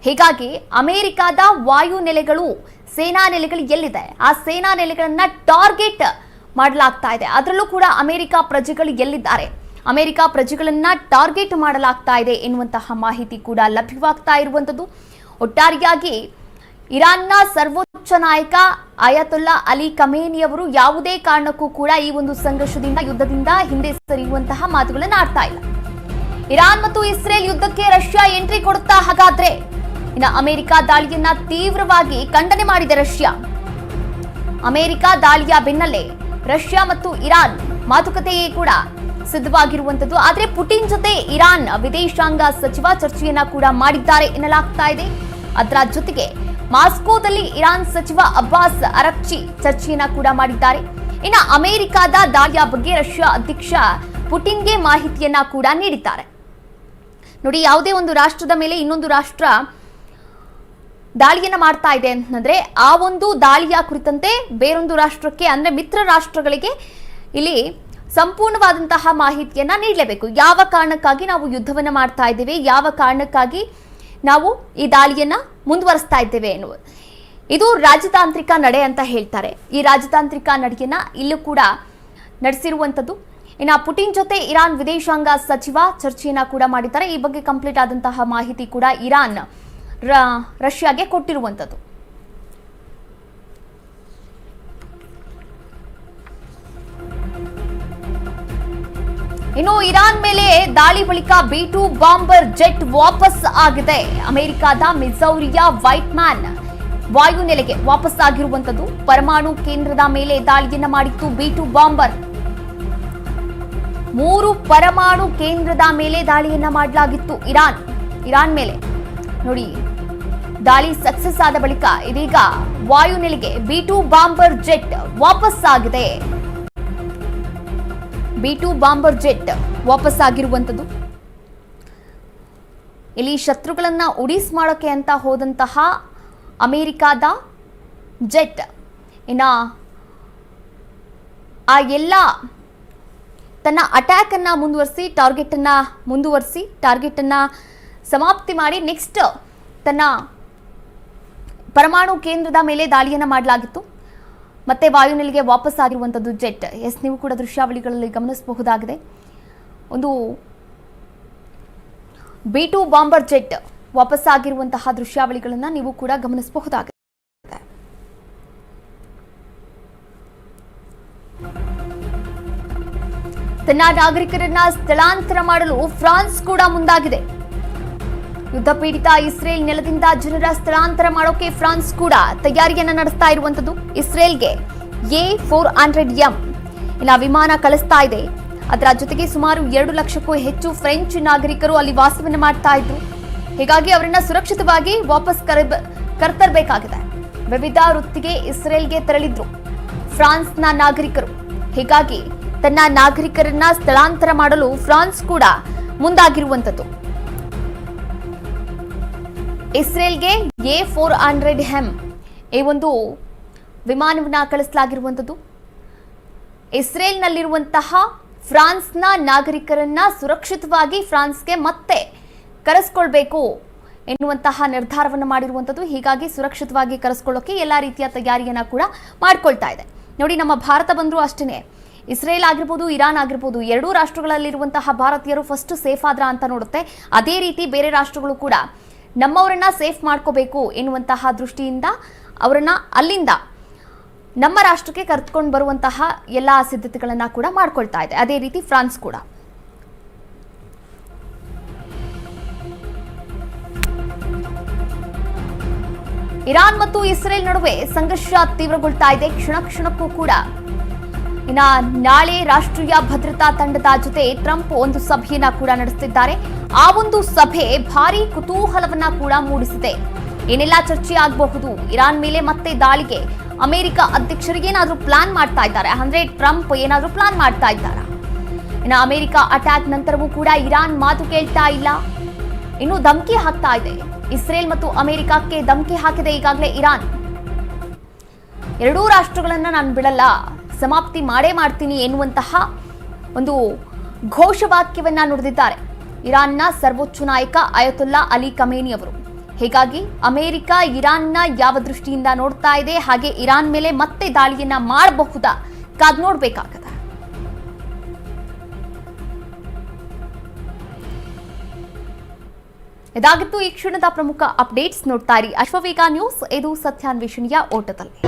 ಹೀಗಾಗಿ ಅಮೆರಿಕದ ವಾಯು ನೆಲೆಗಳು, ಸೇನಾ ನೆಲೆಗಳು ಎಲ್ಲಿದೆ? ಆ ಸೇನಾ ನೆಲೆಗಳನ್ನ ಟಾರ್ಗೆಟ್ ಮಾಡಲಾಗ್ತಾ ಇದೆ. ಅದರಲ್ಲೂ ಕೂಡ ಅಮೆರಿಕ ಪ್ರಜೆಗಳು ಎಲ್ಲಿದ್ದಾರೆ? ಅಮೆರಿಕ ಪ್ರಜೆಗಳನ್ನ ಟಾರ್ಗೆಟ್ ಮಾಡಲಾಗ್ತಾ ಇದೆ ಎನ್ನುವಂತಹ ಮಾಹಿತಿ ಕೂಡ ಲಭ್ಯವಾಗ್ತಾ ಇರುವಂಥದ್ದು. ಒಟ್ಟಾರೆಯಾಗಿ ಇರಾನ್ನ ಸರ್ವೋಚ್ಚ ನಾಯಕ ಅಯತುಲ್ಲಾ ಅಲಿ ಕಮೇನಿಯವರು ಯಾವುದೇ ಕಾರಣಕ್ಕೂ ಕೂಡ ಈ ಒಂದು ಸಂಘರ್ಷದಿಂದ, ಯುದ್ಧದಿಂದ ಹಿಂದೆ ಸರಿಯುವಂತಹ ಮಾತುಗಳನ್ನು ಆಡ್ತಾ ಇಲ್ಲ. ಇರಾನ್ ಮತ್ತು ಇಸ್ರೇಲ್ ಯುದ್ಧಕ್ಕೆ ರಷ್ಯಾ ಎಂಟ್ರಿ ಕೊಡುತ್ತಾ ಹಾಗಾದ್ರೆ ಇನ್ನು ಅಮೆರಿಕ ದಾಳಿಯನ್ನ ತೀವ್ರವಾಗಿ ಖಂಡನೆ ಮಾಡಿದೆ ರಷ್ಯಾ. ಅಮೆರಿಕ ದಾಳಿಯ ಬೆನ್ನಲ್ಲೇ ರಷ್ಯಾ ಮತ್ತು ಇರಾನ್ ಮಾತುಕತೆಯೇ ಕೂಡ ಸಿದ್ಧವಾಗಿರುವಂತದ್ದು ಆದರೆ ಪುಟಿನ್ ಜೊತೆ ಇರಾನ್ ವಿದೇಶಾಂಗ ಸಚಿವ ಚರ್ಚೆಯನ್ನ ಕೂಡ ಮಾಡಿದ್ದಾರೆ ಎನ್ನಲಾಗ್ತಾ ಇದೆ. ಅದರ ಜೊತೆಗೆ ಮಾಸ್ಕೋದಲ್ಲಿ ಇರಾನ್ ಸಚಿವ ಅಬ್ಬಾಸ್ ಅರಕ್ಷಿ ಚರ್ಚೆಯನ್ನ ಕೂಡ ಮಾಡಿದ್ದಾರೆ. ಇನ್ನು ಅಮೆರಿಕದ ದಾಳಿಯ ಬಗ್ಗೆ ರಷ್ಯಾ ಅಧ್ಯಕ್ಷ ಪುಟಿನ್ಗೆ ಮಾಹಿತಿಯನ್ನ ಕೂಡ ನೀಡಿದ್ದಾರೆ. ನೋಡಿ, ಯಾವುದೇ ಒಂದು ರಾಷ್ಟ್ರದ ಮೇಲೆ ಇನ್ನೊಂದು ರಾಷ್ಟ್ರ ದಾಳಿಯನ್ನ ಮಾಡ್ತಾ ಇದೆ ಅಂತಂದ್ರೆ ಆ ಒಂದು ದಾಳಿಯ ಕುರಿತಂತೆ ಬೇರೊಂದು ರಾಷ್ಟ್ರಕ್ಕೆ, ಅಂದ್ರೆ ಮಿತ್ರ ರಾಷ್ಟ್ರಗಳಿಗೆ ಇಲ್ಲಿ ಸಂಪೂರ್ಣವಾದಂತಹ ಮಾಹಿತಿಯನ್ನ ನೀಡಲೇಬೇಕು. ಯಾವ ಕಾರಣಕ್ಕಾಗಿ ನಾವು ಯುದ್ಧವನ್ನ ಮಾಡ್ತಾ ಇದ್ದೇವೆ? ಯಾವ ಕಾರಣಕ್ಕಾಗಿ ನಾವು ಈ ದಾಳಿಯನ್ನ ಮುಂದುವರಿಸ್ತಾ ಇದ್ದೇವೆ ಎನ್ನುವ ಇದು ರಾಜತಾಂತ್ರಿಕ ನಡೆ ಅಂತ ಹೇಳ್ತಾರೆ. ಈ ರಾಜತಾಂತ್ರಿಕ ನಡೆಯನ್ನ ಇಲ್ಲೂ ಕೂಡ ನಡೆಸಿರುವಂಥದ್ದು ಇನ್ನು ಪುಟಿನ್ ಜೊತೆ ಇರಾನ್ ವಿದೇಶಾಂಗ ಸಚಿವ ಚರ್ಚೆಯನ್ನ ಕೂಡ ಮಾಡಿದ್ದಾರೆ. ಈ ಬಗ್ಗೆ ಕಂಪ್ಲೀಟ್ ಆದಂತಹ ಮಾಹಿತಿ ಕೂಡ ಇರಾನ್ ರಷ್ಯಾಗೆ ಕೊಟ್ಟಿರುವಂಥದ್ದು. ಇನ್ನು ಇರಾನ್ ಮೇಲೆ ದಾಳಿ ಬಳಿಕ ಬಿ ಟು ಬಾಂಬರ್ ಜೆಟ್ ವಾಪಸ್ ಆಗಿದೆ. ಅಮೆರಿಕದ ಮಿಸೌರಿಯ ವೈಟ್ ಮ್ಯಾನ್ ವಾಯುನೆಲೆಗೆ ವಾಪಸ್ ಆಗಿರುವಂತದ್ದು ಪರಮಾಣು ಕೇಂದ್ರದ ಮೇಲೆ ದಾಳಿಯನ್ನ ಮಾಡಿತ್ತು ಬಿ ಟು ಬಾಂಬರ್. ಮೂರು ಪರಮಾಣು ಕೇಂದ್ರದ ಮೇಲೆ ದಾಳಿಯನ್ನ ಮಾಡಲಾಗಿತ್ತು ಇರಾನ್. ಇರಾನ್ ಮೇಲೆ. ನೋಡಿ ದಾಳಿ ಸಕ್ಸಸ್ ಆದ ಬಳಿಕ ಇದೀಗ ವಾಯುನೆಲೆಗೆ ಬಿ ಟು ಬಾಂಬರ್ ಜೆಟ್ ವಾಪಸ್ ಆಗಿದೆ ಬಿ ಟು ಬಾಂಬರ್ ಜೆಟ್ ವಾಪಸ್ ಆಗಿರುವಂಥದ್ದು ಇಲ್ಲಿ ಶತ್ರುಗಳನ್ನ ಉಡೀಸ್ ಮಾಡೋಕೆ ಅಂತ ಹೋದಂತಹ ಅಮೇರಿಕಾದ ಜೆಟ್. ಇನ್ನ ಆ ಎಲ್ಲ ತನ್ನ ಅಟ್ಯಾಕ್ ಅನ್ನ ಮುಂದುವರಿಸಿ ಟಾರ್ಗೆಟ್ ಅನ್ನ ಮುಂದುವರಿಸಿ ಟಾರ್ಗೆಟ್ ಅನ್ನ ಸಮಾಪ್ತಿ ಮಾಡಿ ನೆಕ್ಸ್ಟ್ ತನ್ನ ಪರಮಾಣು ಕೇಂದ್ರದ ಮೇಲೆ ದಾಳಿಯನ್ನು ಮಾಡಲಾಗಿತ್ತು. ಮತ್ತೆ ವಾಯುನೆಲೆಗೆ ವಾಪಸ್ ಆಗಿರುವಂಥದ್ದು ಜೆಟ್. ಎಸ್, ನೀವು ಕೂಡ ದೃಶ್ಯಾವಳಿಗಳಲ್ಲಿ ಗಮನಿಸಬಹುದಾಗಿದೆ. ಒಂದು ಬಿ ಟು ಬಾಂಬರ್ ಜೆಟ್ ವಾಪಸ್ ಆಗಿರುವಂತಹ ದೃಶ್ಯಾವಳಿಗಳನ್ನು ನೀವು ಕೂಡ ಗಮನಿಸಬಹುದಾಗಿದೆ. ತನ್ನ ನಾಗರಿಕರನ್ನ ಸ್ಥಳಾಂತರ ಮಾಡಲು ಫ್ರಾನ್ಸ್ ಕೂಡ ಮುಂದಾಗಿದೆ. ಯುದ್ಧ ಪೀಡಿತ ಇಸ್ರೇಲ್ ನೆಲದಿಂದ ಜನರ ಸ್ಥಳಾಂತರ ಮಾಡೋಕೆ ಫ್ರಾನ್ಸ್ ಕೂಡ ತಯಾರಿಯನ್ನ ನಡೆಸ್ತಾ ಇರುವಂತದ್ದು ಇಸ್ರೇಲ್ಗೆ ಎ ಫೋರ್ ಹಂಡ್ರೆಡ್ ಎಂ. ಇನ್ನ ವಿಮಾನ ಕಳಿಸ್ತಾ ಇದೆ. ಅದರ ಜೊತೆಗೆ ಸುಮಾರು ಎರಡು ಲಕ್ಷಕ್ಕೂ ಹೆಚ್ಚು ಫ್ರೆಂಚ್ ನಾಗರಿಕರು ಅಲ್ಲಿ ವಾಸವನ್ನು ಮಾಡ್ತಾ ಇದ್ರು. ಹೀಗಾಗಿ ಅವರನ್ನ ಸುರಕ್ಷಿತವಾಗಿ ವಾಪಸ್ ಕರೆ ಕರ್ತರಬೇಕಾಗಿದೆ. ವಿವಿಧ ವೃತ್ತಿಗೆ ಇಸ್ರೇಲ್ಗೆ ತೆರಳಿದ್ರು ಫ್ರಾನ್ಸ್ನ ನಾಗರಿಕರು. ಹೀಗಾಗಿ ತನ್ನ ನಾಗರಿಕರನ್ನ ಸ್ಥಳಾಂತರ ಮಾಡಲು ಫ್ರಾನ್ಸ್ ಕೂಡ ಮುಂದಾಗಿರುವಂತದ್ದು ಇಸ್ರೇಲ್ಗೆ ಎ ಫೋರ್ ಹಂಡ್ರೆಡ್ ಹೆಮ್ ಈ ಒಂದು ವಿಮಾನವನ್ನು ಕಳಿಸಲಾಗಿರುವಂಥದ್ದು. ಇಸ್ರೇಲ್ನಲ್ಲಿರುವಂತಹ ಫ್ರಾನ್ಸ್ನ ನಾಗರಿಕರನ್ನ ಸುರಕ್ಷಿತವಾಗಿ ಫ್ರಾನ್ಸ್ಗೆ ಮತ್ತೆ ಕರೆಸ್ಕೊಳ್ಬೇಕು ಎನ್ನುವಂತಹ ನಿರ್ಧಾರವನ್ನು ಮಾಡಿರುವಂಥದ್ದು. ಹೀಗಾಗಿ ಸುರಕ್ಷಿತವಾಗಿ ಕರೆಸ್ಕೊಳ್ಳೋಕೆ ಎಲ್ಲ ರೀತಿಯ ತಯಾರಿಯನ್ನು ಕೂಡ ಮಾಡ್ಕೊಳ್ತಾ ಇದೆ. ನೋಡಿ, ನಮ್ಮ ಭಾರತ ಬಂದರೂ ಅಷ್ಟೇ ಇಸ್ರೇಲ್ ಆಗಿರ್ಬೋದು, ಇರಾನ್ ಆಗಿರ್ಬೋದು, ಎರಡೂ ರಾಷ್ಟ್ರಗಳಲ್ಲಿರುವಂತಹ ಭಾರತೀಯರು ಫಸ್ಟ್ ಸೇಫ್ ಆದ್ರ ಅಂತ ನೋಡುತ್ತೆ. ಅದೇ ರೀತಿ ಬೇರೆ ರಾಷ್ಟ್ರಗಳು ಕೂಡ. ನಮ್ಮವರನ್ನ ಸೇಫ್ ಮಾಡ್ಕೋಬೇಕು ಎನ್ನುವಂತಹ ದೃಷ್ಟಿಯಿಂದ ಅವರನ್ನ ಅಲ್ಲಿಂದ ನಮ್ಮ ರಾಷ್ಟ್ರಕ್ಕೆ ಕರೆದುಕೊಂಡು ಬರುವಂತಹ ಎಲ್ಲ ಸಿದ್ಧತೆಗಳನ್ನ ಕೂಡ ಮಾಡ್ಕೊಳ್ತಾ ಇದೆ. ಅದೇ ರೀತಿ ಫ್ರಾನ್ಸ್ ಕೂಡ. ಇರಾನ್ ಮತ್ತು ಇಸ್ರೇಲ್ ನಡುವೆ ಸಂಘರ್ಷ ತೀವ್ರಗೊಳ್ತಾ ಇದೆ. ಕ್ಷಣ ಕ್ಷಣಕ್ಕೂ ಕೂಡ ಇನ್ನ ನಾಳೆ ರಾಷ್ಟ್ರೀಯ ಭದ್ರತಾ ತಂಡದ ಜೊತೆ ಟ್ರಂಪ್ ಒಂದು ಸಭೆಯನ್ನ ಕೂಡ ನಡೆಸುತ್ತಿದ್ದಾರೆ ಆ ಒಂದು ಸಭೆ ಭಾರಿ ಕುತೂಹಲವನ್ನ ಕೂಡ ಮೂಡಿಸಿದೆ. ಏನೆಲ್ಲ ಚರ್ಚೆ ಆಗಬಹುದು? ಇರಾನ್ ಮೇಲೆ ಮತ್ತೆ ದಾಳಿಗೆ ಅಮೆರಿಕ ಅಧ್ಯಕ್ಷರಿಗೆ ಏನಾದರೂ ಪ್ಲಾನ್ ಮಾಡ್ತಾ ಇದ್ದಾರೆ? ಅಂದ್ರೆ ಟ್ರಂಪ್ ಏನಾದರೂ ಪ್ಲಾನ್ ಮಾಡ್ತಾ ಇದ್ದಾರಾ? ಇನ್ನು ಅಮೆರಿಕ ಅಟ್ಯಾಕ್ ನಂತರವೂ ಕೂಡ ಇರಾನ್ ಮಾತು ಕೇಳ್ತಾ ಇಲ್ಲ. ಇನ್ನು ಧಮಕಿ ಹಾಕ್ತಾ ಇದೆ. ಇಸ್ರೇಲ್ ಮತ್ತು ಅಮೆರಿಕಕ್ಕೆ ಧಮಕಿ ಹಾಕಿದೆ ಈಗಾಗಲೇ ಇರಾನ್. ಎರಡೂ ರಾಷ್ಟ್ರಗಳನ್ನ ನಾನು ಬಿಡಲ್ಲ. ಸಮಾಪ್ತಿ ಮಾಡೇ ಮಾಡ್ತೀನಿ ಎನ್ನುವಂತಹ ಒಂದು ಘೋಷವಾಕ್ಯವನ್ನ ನುಡಿದಿದ್ದಾರೆ. ಇರಾನ್ನ ಸರ್ವೋಚ್ಚ ನಾಯಕ ಅಯತುಲ್ಲಾ ಅಲಿ ಕಮೇನಿ ಅವರು. ಹೀಗಾಗಿ ಅಮೆರಿಕ ಇರಾನ್ನ ಯಾವ ದೃಷ್ಟಿಯಿಂದ ನೋಡ್ತಾ ಇದೆ, ಹಾಗೆ ಇರಾನ್ ಮೇಲೆ ಮತ್ತೆ ದಾಳಿಯನ್ನ ಮಾಡಬಹುದಾ ಕಾದ್ ನೋಡ್ಬೇಕಾಗತ್ತೆ ಇದಾಗಿತ್ತು ಈ ಕ್ಷಣದ ಪ್ರಮುಖ ಅಪ್ಡೇಟ್ಸ್ ನೋಡ್ತಾ ಇರಿ. ಅಶ್ವವೇಗ ನ್ಯೂಸ್, ಇದು ಸತ್ಯಾನ್ವೇಷಣೆಯ ಓಟದಲ್ಲಿ.